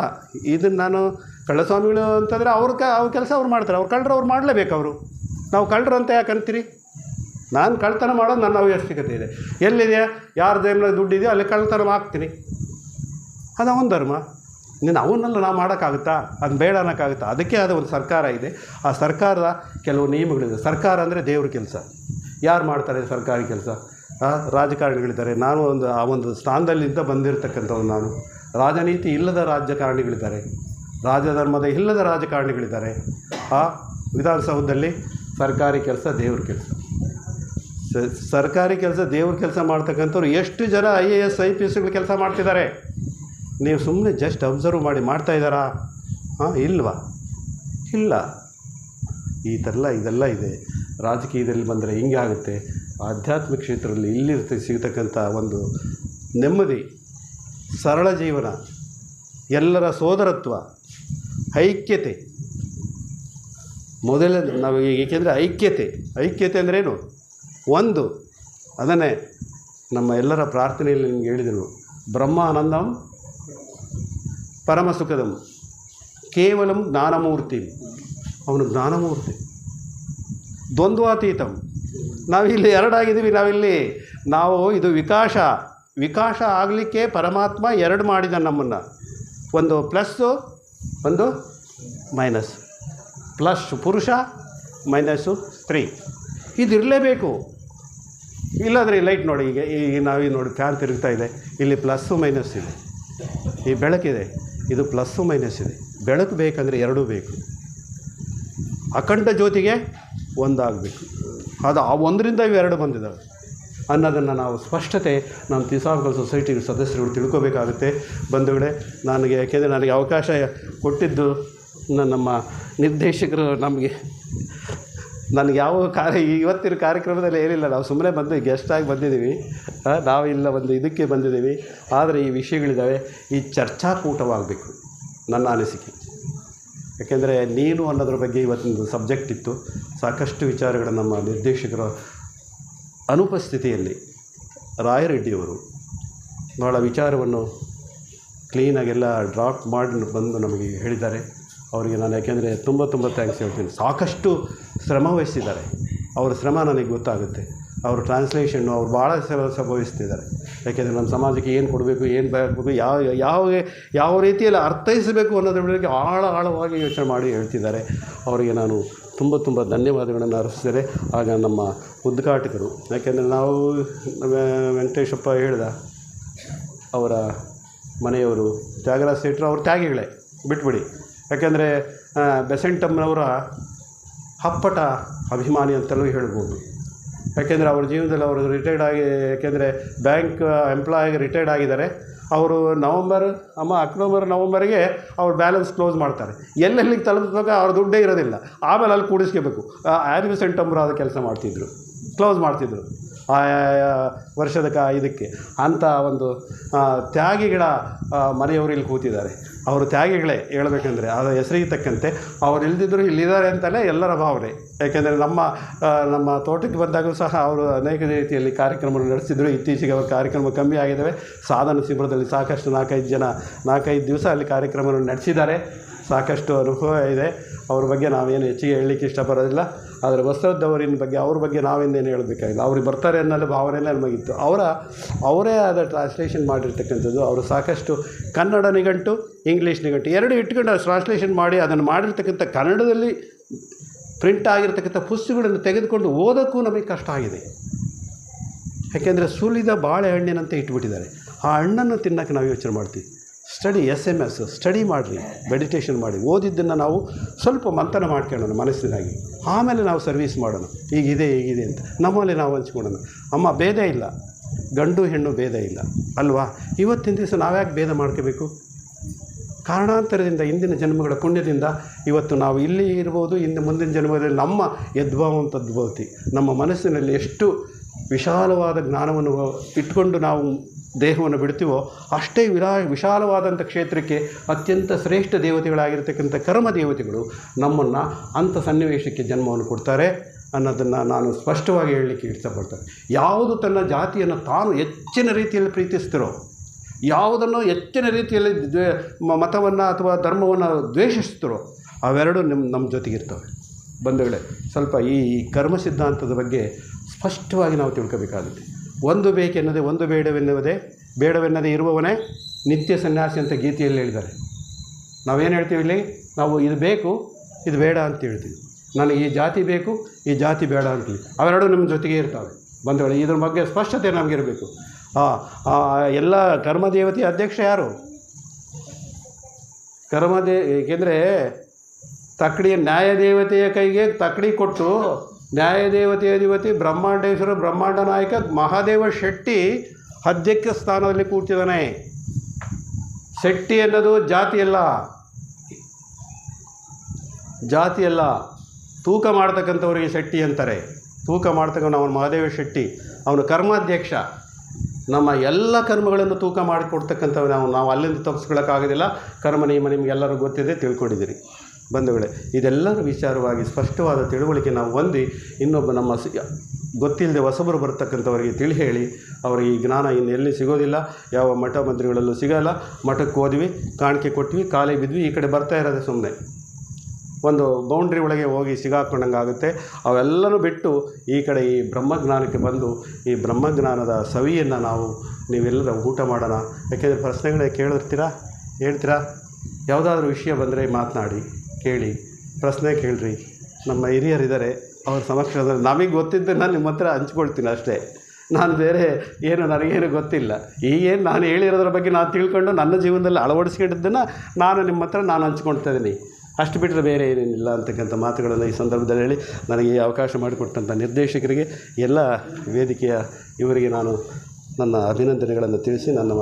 ಇದನ್ನು ನಾನು ಕಳ್ಳ ಸ್ವಾಮಿಗಳು ಅಂತಂದರೆ ಅವ್ರ ಕ, ಅವ್ರ ಕೆಲಸ ಅವ್ರು ಮಾಡ್ತಾರೆ. ಅವ್ರು ಕಳ್ಳರು ಅವ್ರು ಮಾಡಲೇಬೇಕು ಅವರು. ನಾವು ಕಳ್ಳರು ಅಂತ ಯಾಕೆ ಅಂತೀರಿ? ನಾನು ಕಳ್ಳತನ ಮಾಡೋದು ನನ್ನ ಅವಶ್ಯಕತೆ ಇದೆ. ಎಲ್ಲಿದೆ ಯಾರ ದೇಮ್ಲ ದುಡ್ಡಿದೆಯೋ ಅಲ್ಲಿ ಕಳ್ಳತನ ಹಾಕ್ತೀನಿ. ಅದು ಅವನ ಧರ್ಮ. ನೀನು ಅವನ್ನೆಲ್ಲ ನಾವು ಮಾಡೋಕ್ಕಾಗುತ್ತಾ? ಅದು ಬೇಡ ಅನ್ನೋಕ್ಕಾಗುತ್ತಾ? ಅದಕ್ಕೆ ಆದ ಒಂದು ಸರ್ಕಾರ ಇದೆ. ಆ ಸರ್ಕಾರದ ಕೆಲವು ನಿಯಮಗಳಿದೆ. ಸರ್ಕಾರ ಅಂದರೆ ದೇವ್ರ ಕೆಲಸ. ಯಾರು ಮಾಡ್ತಾರೆ ಸರ್ಕಾರಿ ಕೆಲಸ? ರಾಜಕಾರಣಿಗಳಿದ್ದಾರೆ. ನಾನು ಒಂದು, ಆ ಒಂದು ಸ್ಥಾನದಲ್ಲಿಂದ ಬಂದಿರತಕ್ಕಂಥವ್ನು ನಾನು. ರಾಜನೀತಿ ಇಲ್ಲದ ರಾಜಕಾರಣಿಗಳಿದ್ದಾರೆ. ರಾಜಧರ್ಮದ ಇಲ್ಲದ ರಾಜಕಾರಣಿಗಳಿದ್ದಾರೆ. ಆ ವಿಧಾನಸೌಧದಲ್ಲಿ ಸರ್ಕಾರಿ ಕೆಲಸ ದೇವ್ರ ಕೆಲಸ. ಸರ್ಕಾರಿ ಕೆಲಸ ದೇವ್ರ ಕೆಲಸ ಮಾಡ್ತಕ್ಕಂಥವ್ರು ಎಷ್ಟು ಜನ I A S, I P ಎಸ್ಗಳು ಕೆಲಸ ಮಾಡ್ತಿದ್ದಾರೆ? ನೀವು ಸುಮ್ಮನೆ ಜಸ್ಟ್ ಅಬ್ಸರ್ವ್ ಮಾಡಿ ಮಾಡ್ತಾ ಇದ್ದಾರಾ? ಹಾಂ, ಇಲ್ವಾ? ಇಲ್ಲ. ಈ ಥರ ಇದೆಲ್ಲ ಇದೆ. ರಾಜಕೀಯದಲ್ಲಿ ಬಂದರೆ ಹಿಂಗೆ ಆಗುತ್ತೆ. ಆಧ್ಯಾತ್ಮಿಕ ಕ್ಷೇತ್ರದಲ್ಲಿ ಇಲ್ಲಿರ್ತ ಸಿಗತಕ್ಕಂಥ ಒಂದು ನೆಮ್ಮದಿ, ಸರಳ ಜೀವನ, ಎಲ್ಲರ ಸೋದರತ್ವ. ಐಕ್ಯತೆ. ಮೊದಲ ನಾವು ಏಕೆಂದರೆ ಐಕ್ಯತೆ. ಐಕ್ಯತೆ ಅಂದ್ರೇನು ಒಂದು, ಅದನ್ನೇ ನಮ್ಮ ಎಲ್ಲರ ಪ್ರಾರ್ಥನೆಯಲ್ಲಿ ನಿಮ್ಗೆ ಹೇಳಿದರು ಬ್ರಹ್ಮಾನಂದಂ ಪರಮ ಸುಖದಂ ಕೇವಲಂ ಜ್ಞಾನಮೂರ್ತಿ. ಅವನು ಜ್ಞಾನಮೂರ್ತಿ. ದ್ವಂದ್ವಾತೀತಂ. ನಾವಿಲ್ಲಿ ಎರಡಾಗಿದ್ದೀವಿ, ನಾವಿಲ್ಲಿ ನಾವು ಇದು ವಿಕಾಶ. ವಿಕಾಶ ಆಗಲಿಕ್ಕೆ ಪರಮಾತ್ಮ ಎರಡು ಮಾಡಿದ ನಮ್ಮನ್ನು. ಒಂದು ಪ್ಲಸ್ಸು ಒಂದು, ಮೈನಸ್. ಪ್ಲಸ್ ಪುರುಷ ಮೈನಸ್ಸು ಸ್ತ್ರೀ. ಇದಿರಲೇಬೇಕು. ಇಲ್ಲಾಂದರೆ ಲೈಟ್ ನೋಡಿ, ಈಗ ಈಗ ನಾವೀಗ ನೋಡಿ ಫ್ಯಾನ್ ತಿರುಗ್ತಾ ಇದೆ. ಇಲ್ಲಿ ಪ್ಲಸ್ಸು ಮೈನಸ್ ಇದೆ. ಈ ಬೆಳಕಿದೆ ಇದು. ಪ್ಲಸ್ಸು ಮೈನಸ್ ಇದೆ. ಬೆಳಕು ಬೇಕಂದರೆ ಎರಡೂ ಬೇಕು. ಅಖಂಡ ಜ್ಯೋತಿಗೆ ಒಂದಾಗಬೇಕು. ಅದು ಆ ಒಂದರಿಂದ ಇವೆರಡು ಬಂದಿದ್ದಾವೆ ಅನ್ನೋದನ್ನು ನಾವು ಸ್ಪಷ್ಟತೆ ನಮ್ಮ ತಿಸಾಂಕಲ್ ಸೊಸೈಟಿ ಸದಸ್ಯರುಗಳು ತಿಳ್ಕೋಬೇಕಾಗುತ್ತೆ. ಬಂಧುಗಳೇ, ನನಗೆ ಯಾಕೆಂದರೆ ನನಗೆ ಅವಕಾಶ ಕೊಟ್ಟಿದ್ದು ನಮ್ಮ ನಿರ್ದೇಶಕರು ನಮಗೆ. ನನಗೆ ಯಾವ ಕಾರ್ಯ ಇವತ್ತಿನ ಕಾರ್ಯಕ್ರಮದಲ್ಲಿ ಏನಿಲ್ಲ, ನಾವು ಸುಮ್ಮನೆ ಬಂದು ಗೆಸ್ಟಾಗಿ ಬಂದಿದ್ದೀವಿ. ನಾವು ಇಲ್ಲ ಒಂದು ಇದಕ್ಕೆ ಬಂದಿದ್ದೀವಿ. ಆದರೆ ಈ ವಿಷಯಗಳಿದ್ದಾವೆ. ಈ ಚರ್ಚಾಕೂಟವಾಗಬೇಕು, ನನ್ನ ಅನಿಸಿಕೆ. ಯಾಕೆಂದರೆ ನೀನು ಅನ್ನೋದ್ರ ಬಗ್ಗೆ ಇವತ್ತಿನ ಸಬ್ಜೆಕ್ಟ್ ಇತ್ತು. ಸಾಕಷ್ಟು ವಿಚಾರಗಳು ನಮ್ಮ ನಿರ್ದೇಶಕರ ಅನುಪಸ್ಥಿತಿಯಲ್ಲಿ ರಾಯರೆಡ್ಡಿಯವರು ಬಹಳ ವಿಚಾರವನ್ನು ಕ್ಲೀನಾಗೆಲ್ಲ ಡ್ರಾಪ್ ಮಾಡಿ ಬಂದು ನಮಗೆ ಹೇಳಿದ್ದಾರೆ. ಅವರಿಗೆ ನಾನು ಯಾಕೆಂದರೆ ತುಂಬ ತುಂಬ ಥ್ಯಾಂಕ್ಸ್ ಹೇಳ್ತೀನಿ. ಸಾಕಷ್ಟು ಶ್ರಮ ವಹಿಸಿದ್ದಾರೆ. ಅವರ ಶ್ರಮ ನನಗೆ ಗೊತ್ತಾಗುತ್ತೆ. ಅವರು ಟ್ರಾನ್ಸ್ಲೇಷನ್ನು ಅವ್ರು ಭಾಳ ಸಂಭವಿಸ್ತಿದ್ದಾರೆ ಯಾಕೆಂದರೆ ನಮ್ಮ ಸಮಾಜಕ್ಕೆ ಏನು ಕೊಡಬೇಕು, ಏನು ಬೇಕು, ಯಾವ ಯಾವ ಯಾವ ರೀತಿಯಲ್ಲಿ ಅರ್ಥೈಸಬೇಕು ಅನ್ನೋದ್ರ ಬಗ್ಗೆ ಆಳ ಆಳವಾಗಿ ಯೋಚನೆ ಮಾಡಿ ಹೇಳ್ತಿದ್ದಾರೆ. ಅವರಿಗೆ ನಾನು ತುಂಬ ತುಂಬ ಧನ್ಯವಾದಗಳನ್ನು ಅರ್ಪಿಸಿದರೆ ಆಗ ನಮ್ಮ ಉದ್ಘಾಟಕರು. ಯಾಕೆಂದರೆ ನಾವು ವೆಂಕಟೇಶಪ್ಪ ಹೇಳಿದ, ಅವರ ಮನೆಯವರು, ತ್ಯಾಗರಾಜ ಸೇಟ್ರು ಅವ್ರ ತ್ಯಾಗಿಗಳೇ, ಬಿಟ್ಬಿಡಿ. ಯಾಕೆಂದರೆ ಬೆಸೆಂಟಮ್ನವರ ಹಪ್ಪಟ ಅಭಿಮಾನಿ ಅಂತಲೂ ಹೇಳ್ಬೋದು. ಯಾಕೆಂದರೆ ಅವ್ರ ಜೀವನದಲ್ಲಿ ಅವರು ರಿಟೈರ್ಡ್ ಆಗಿ, ಯಾಕೆಂದರೆ ಬ್ಯಾಂಕ್ ಎಂಪ್ಲಾಯ್ ರಿಟೈರ್ಡ್ ಆಗಿದ್ದಾರೆ. ಅವರು ನವಂಬರ್, ಅಮ್ಮ ಅಕ್ಟೋಬರ್, ನವಂಬರ್ಗೆ ಅವ್ರು ಬ್ಯಾಲೆನ್ಸ್ ಕ್ಲೋಸ್ ಮಾಡ್ತಾರೆ. ಎಲ್ಲೆಲ್ಲಿಗೆ ತಲುಪಿಸುವಾಗ ಅವ್ರ ದುಡ್ಡೇ ಇರೋದಿಲ್ಲ. ಆಮೇಲೆ ಅಲ್ಲಿ ಕೂಡಿಸ್ಕೋಬೇಕು. ಸೆಂಟಂಬ್ರು ಆದ ಕೆಲಸ ಮಾಡ್ತಿದ್ರು. ಕ್ಲೋಸ್ ಮಾಡ್ತಿದ್ರು. ವರ್ಷದ ಕ, ಇದಕ್ಕೆ. ಅಂಥ ಒಂದು ತ್ಯಾಗಿಗಳ ಮನೆಯವರು ಇಲ್ಲಿ ಕೂತಿದ್ದಾರೆ. ಅವರು ತ್ಯಾಗಿಗಳೇ ಹೇಳಬೇಕಂದ್ರೆ ಅದರ ಹೆಸರಿಗೆ ತಕ್ಕಂತೆ ಅವ್ರು ಇಲ್ದಿದ್ರು ಇಲ್ಲಿದ್ದಾರೆ ಅಂತಲೇ ಎಲ್ಲರ ಭಾವನೆ. ಯಾಕೆಂದರೆ ನಮ್ಮ ನಮ್ಮ ತೋಟಕ್ಕೆ ಬಂದಾಗಲೂ ಸಹ ಅವರು ಅನೇಕ ರೀತಿಯಲ್ಲಿ ಕಾರ್ಯಕ್ರಮಗಳು ನಡೆಸಿದ್ರು. ಇತ್ತೀಚೆಗೆ ಅವ್ರ ಕಾರ್ಯಕ್ರಮ ಕಮ್ಮಿ ಆಗಿದ್ದಾವೆ. ಸಾಧನ ಶಿಬಿರದಲ್ಲಿ ಸಾಕಷ್ಟು ನಾಲ್ಕೈದು ಜನ, ನಾಲ್ಕೈದು ದಿವಸ ಅಲ್ಲಿ ಕಾರ್ಯಕ್ರಮವನ್ನು ನಡೆಸಿದ್ದಾರೆ. ಸಾಕಷ್ಟು ಅನುಭವ ಇದೆ. ಅವ್ರ ಬಗ್ಗೆ ನಾವೇನು ಹೆಚ್ಚಿಗೆ ಹೇಳಲಿಕ್ಕೆ ಇಷ್ಟಪಡೋದಿಲ್ಲ. ಆದರೆ ಬಸವದ್ದವರಿನ ಬಗ್ಗೆ, ಅವ್ರ ಬಗ್ಗೆ ನಾವಿಂದೇನು ಹೇಳಬೇಕಾಗಿಲ್ಲ. ಅವ್ರಿಗೆ ಬರ್ತಾರೆ ಅನ್ನೋಲ್ಲ ಭಾವನೆಯೇ ನಮಗಿತ್ತು. ಅವರ, ಅವರೇ ಆದ ಟ್ರಾನ್ಸ್ಲೇಷನ್ ಮಾಡಿರ್ತಕ್ಕಂಥದ್ದು. ಅವರು ಸಾಕಷ್ಟು ಕನ್ನಡ ನಿಘಂಟು ಇಂಗ್ಲೀಷ್ ನಿಘಂಟು, ಎರಡು ಇಟ್ಕೊಂಡು ಟ್ರಾನ್ಸ್ಲೇಷನ್ ಮಾಡಿ ಅದನ್ನು ಮಾಡಿರ್ತಕ್ಕಂಥ ಕನ್ನಡದಲ್ಲಿ ಪ್ರಿಂಟ್ ಆಗಿರ್ತಕ್ಕಂಥ ಪುಸ್ತಕಗಳನ್ನು ತೆಗೆದುಕೊಂಡು ಓದೋಕ್ಕೂ ನಮಗೆ ಕಷ್ಟ ಆಗಿದೆ. ಯಾಕೆಂದರೆ ಸುಲಿದ ಬಾಳೆಹಣ್ಣಿನಂತೆ ಇಟ್ಬಿಟ್ಟಿದ್ದಾರೆ. ಆ ಹಣ್ಣನ್ನು ತಿನ್ನೋಕ್ಕೆ ನಾವು ಯೋಚನೆ ಮಾಡ್ತೀವಿ. Study S M S study ಮಾಡಿರಿ ಮೆಡಿಟೇಷನ್ ಮಾಡಿ. ಓದಿದ್ದನ್ನು ನಾವು ಸ್ವಲ್ಪ ಮಂಥನ ಮಾಡ್ಕೊಳ್ಳೋಣ ಮನಸ್ಸಿನಾಗಿ. ಆಮೇಲೆ ನಾವು ಸರ್ವೀಸ್ ಮಾಡೋಣ. ಹೀಗಿದೆ ಹೀಗಿದೆ ಅಂತ. ನಮ್ಮಲ್ಲಿ ನಾವು ಹಂಚ್ಕೊಳ್ಳೋಣ. ಅಮ್ಮ, ಭೇದ ಇಲ್ಲ. ಗಂಡು, ಹೆಣ್ಣು ಭೇದ ಇಲ್ಲ. ಅಲ್ವಾ? ಇವತ್ತಿನ ದಿವಸ ನಾವ್ಯಾಕೆ ಭೇದ ಮಾಡ್ಕೋಬೇಕು? ಕಾರಣಾಂತರದಿಂದ ಇಂದಿನ ಜನ್ಮಗಳ ಪುಣ್ಯದಿಂದ ಇವತ್ತು ನಾವು ಇಲ್ಲಿ ಇರ್ಬೋದು, ಇನ್ನು ಮುಂದಿನ ಜನ್ಮದಲ್ಲಿ ನಮ್ಮ ಯದ್ಭಾವಂ ತದ್ಭವತಿ ನಮ್ಮ ಮನಸ್ಸಿನಲ್ಲಿ ಎಷ್ಟು ವಿಶಾಲವಾದ ಜ್ಞಾನವನ್ನು ಇಟ್ಕೊಂಡು ನಾವು ದೇಹವನ್ನು ಬಿಡ್ತೀವೋ, ಅಷ್ಟೇ ವಿರಾ, ವಿಶಾಲವಾದಂಥ ಕ್ಷೇತ್ರಕ್ಕೆ ಅತ್ಯಂತ ಶ್ರೇಷ್ಠ ದೇವತೆಗಳಾಗಿರ್ತಕ್ಕಂಥ ಕರ್ಮ ದೇವತೆಗಳು ನಮ್ಮನ್ನು ಅಂಥ ಸನ್ನಿವೇಶಕ್ಕೆ ಜನ್ಮವನ್ನು ಕೊಡ್ತಾರೆ ಅನ್ನೋದನ್ನು ನಾನು ಸ್ಪಷ್ಟವಾಗಿ ಹೇಳಲಿಕ್ಕೆ ಇಷ್ಟಪಡ್ತೇನೆ. ಯಾವುದು ತನ್ನ ಜಾತಿಯನ್ನು ತಾನು ಹೆಚ್ಚಿನ ರೀತಿಯಲ್ಲಿ ಪ್ರೀತಿಸ್ತಿರೋ, ಯಾವುದನ್ನು ಹೆಚ್ಚಿನ ರೀತಿಯಲ್ಲಿ ದ್ವೇ ಮತವನ್ನು ಅಥವಾ ಧರ್ಮವನ್ನು ದ್ವೇಷಿಸ್ತಿರೋ, ಅವೆರಡು ನಿಮ್ಮ ನಮ್ಮ ಜೊತೆಗಿರ್ತವೆ. ಬಂಧುಗಳೇ, ಸ್ವಲ್ಪ ಈ ಕರ್ಮ ಸಿದ್ಧಾಂತದ ಬಗ್ಗೆ ಸ್ಪಷ್ಟವಾಗಿ ನಾವು ತಿಳ್ಕೋಬೇಕಾಗುತ್ತೆ. ಒಂದು ಬೇಕೆನ್ನದೆ ಒಂದು ಬೇಡವೆನ್ನುವುದೇ ಬೇಡವೆನ್ನದೇ ಇರುವವನೇ ನಿತ್ಯ ಸನ್ಯಾಸಿ ಅಂತ ಗೀತೆಯಲ್ಲಿ ಹೇಳಿದ್ದಾರೆ. ನಾವೇನು ಹೇಳ್ತೀವಿ ಇಲ್ಲಿ? ನಾವು ಇದು ಬೇಕು, ಇದು ಬೇಡ ಅಂತ ಹೇಳ್ತೀವಿ. ನನಗೆ ಈ ಜಾತಿ ಬೇಕು, ಈ ಜಾತಿ ಬೇಡ ಅಂತೀವಿ ಅವೆರಡೂ ನಮ್ಮ ಜೊತೆಗೆ ಇರ್ತವೆ. ಬಂಧುಗಳು, ಇದ್ರ ಬಗ್ಗೆ ಸ್ಪಷ್ಟತೆ ನಮಗಿರಬೇಕು. ಎಲ್ಲ ಕರ್ಮದೇವತೆ ಅಧ್ಯಕ್ಷ ಯಾರು? ಕರ್ಮದೇ, ಏಕೆಂದರೆ ತಕ್ಕಡಿಯ ನ್ಯಾಯದೇವತೆಯ ಕೈಗೆ ತಕ್ಕಡಿ ಕೊಟ್ಟು ನ್ಯಾಯದೇವತೆಯ ಅಧಿಪತಿ ಬ್ರಹ್ಮಾಂಡೇಶ್ವರ ಬ್ರಹ್ಮಾಂಡ ನಾಯಕ ಮಹಾದೇವ ಶೆಟ್ಟಿ ಅಧ್ಯಕ್ಷ ಸ್ಥಾನದಲ್ಲಿ ಕೂತಿದ್ದಾನೆ. ಶೆಟ್ಟಿ ಅನ್ನೋದು ಜಾತಿ ಅಲ್ಲ. ಜಾತಿ ಅಲ್ಲ. ತೂಕ ಮಾಡ್ತಕ್ಕಂಥವ್ರಿಗೆ ಶೆಟ್ಟಿ ಅಂತಾರೆ. ತೂಕ ಮಾಡ್ತಕ್ಕಂಥ ಅವನು ಮಹಾದೇವ ಶೆಟ್ಟಿ. ಅವನು ಕರ್ಮಾಧ್ಯಕ್ಷ. ನಮ್ಮ ಎಲ್ಲ ಕರ್ಮಗಳನ್ನು ತೂಕ ಮಾಡಿಕೊಡ್ತಕ್ಕಂಥವು ನಾವು ನಾವು ಅಲ್ಲಿಂದ ತಪ್ಪಿಸ್ಕೊಳ್ಳೋಕ್ಕಾಗೋದಿಲ್ಲ. ಕರ್ಮ ನಿಯಮ ನಿಮಗೆಲ್ಲರೂ ಗೊತ್ತಿದೆ, ತಿಳ್ಕೊಂಡಿದ್ದೀರಿ. ಬಂಧುಗಳೇ, ಇದೆಲ್ಲರ ವಿಚಾರವಾಗಿ ಸ್ಪಷ್ಟವಾದ ತಿಳುವಳಿಕೆ ನಾವು ಹೊಂದಿ ಇನ್ನೊಬ್ಬ ನಮ್ಮ ಗೊತ್ತಿಲ್ಲದೆ ಹೊಸಬರು ಬರ್ತಕ್ಕಂಥವರಿಗೆ ತಿಳಿ ಹೇಳಿ, ಅವರಿಗೆ ಈ ಜ್ಞಾನ ಇನ್ನು ಎಲ್ಲಿ ಸಿಗೋದಿಲ್ಲ, ಯಾವ ಮಠ ಮಂತ್ರಿಗಳಲ್ಲೂ ಸಿಗೋಲ್ಲ, ಮಠಕ್ಕೆ ಹೋದ್ವಿ, ಕಾಣಿಕೆ ಕೊಟ್ವಿ ಕಾಲಿಗೆ ಬಿದ್ವಿ, ಈ ಕಡೆ ಬರ್ತಾ ಇರೋದೆ ಸುಮ್ಮನೆ ಒಂದು ಬೌಂಡ್ರಿ ಒಳಗೆ ಹೋಗಿ ಸಿಗಾಕೊಂಡಂಗೆ ಆಗುತ್ತೆ ಅವೆಲ್ಲನೂ ಬಿಟ್ಟು ಈ ಕಡೆ ಈ ಬ್ರಹ್ಮಜ್ಞಾನಕ್ಕೆ ಬಂದು, ಈ ಬ್ರಹ್ಮಜ್ಞಾನದ ಸವಿಯನ್ನು ನಾವು ನೀವೆಲ್ಲರ ಊಟ ಮಾಡೋಣ. ಯಾಕೆಂದರೆ ಪ್ರಶ್ನೆಗಳೇ ಕೇಳಿರ್ತೀರಾ? ಹೇಳ್ತೀರಾ? ಯಾವುದಾದ್ರೂ ವಿಷಯ ಬಂದರೆ ಮಾತನಾಡಿ. ಕೇಳಿ, ಪ್ರಶ್ನೆ ಕೇಳ್ರಿ. ನಮ್ಮ ಹಿರಿಯರಿದ್ದಾರೆ, ಅವ್ರ ಸಮಕ್ಷಮದಲ್ಲಿ ನಮಗೆ ಗೊತ್ತಿದ್ದನ್ನು ನಿಮ್ಮ ಹತ್ರ ಹಂಚ್ಕೊಳ್ತೀನಿ ಅಷ್ಟೇ. ನಾನು ಬೇರೆ ಏನು, ನನಗೇನು ಗೊತ್ತಿಲ್ಲ. ಈಗೇನು ನಾನು ಹೇಳಿರೋದ್ರ ಬಗ್ಗೆ ನಾನು ತಿಳ್ಕೊಂಡು ನನ್ನ ಜೀವನದಲ್ಲಿ ಅಳವಡಿಸ್ಕೊಂಡಿದ್ದನ್ನು ನಾನು ನಿಮ್ಮ ಹತ್ರ ನಾನು ಹಂಚ್ಕೊಳ್ತಾ ಇದ್ದೀನಿ ಅಷ್ಟು ಬಿಟ್ಟರೆ ಬೇರೆ ಏನೇನಿಲ್ಲ ಅಂತಕ್ಕಂಥ ಮಾತುಗಳನ್ನು ಈ ಸಂದರ್ಭದಲ್ಲಿ ಹೇಳಿ, ನನಗೆ ಈ ಅವಕಾಶ ಮಾಡಿಕೊಟ್ಟಂಥ ನಿರ್ದೇಶಕರಿಗೆ, ಎಲ್ಲ ವೇದಿಕೆಯ ಇವರಿಗೆ ನಾನು ನನ್ನ ಅಭಿನಂದನೆಗಳನ್ನು ತಿಳಿಸಿ ನನ್ನ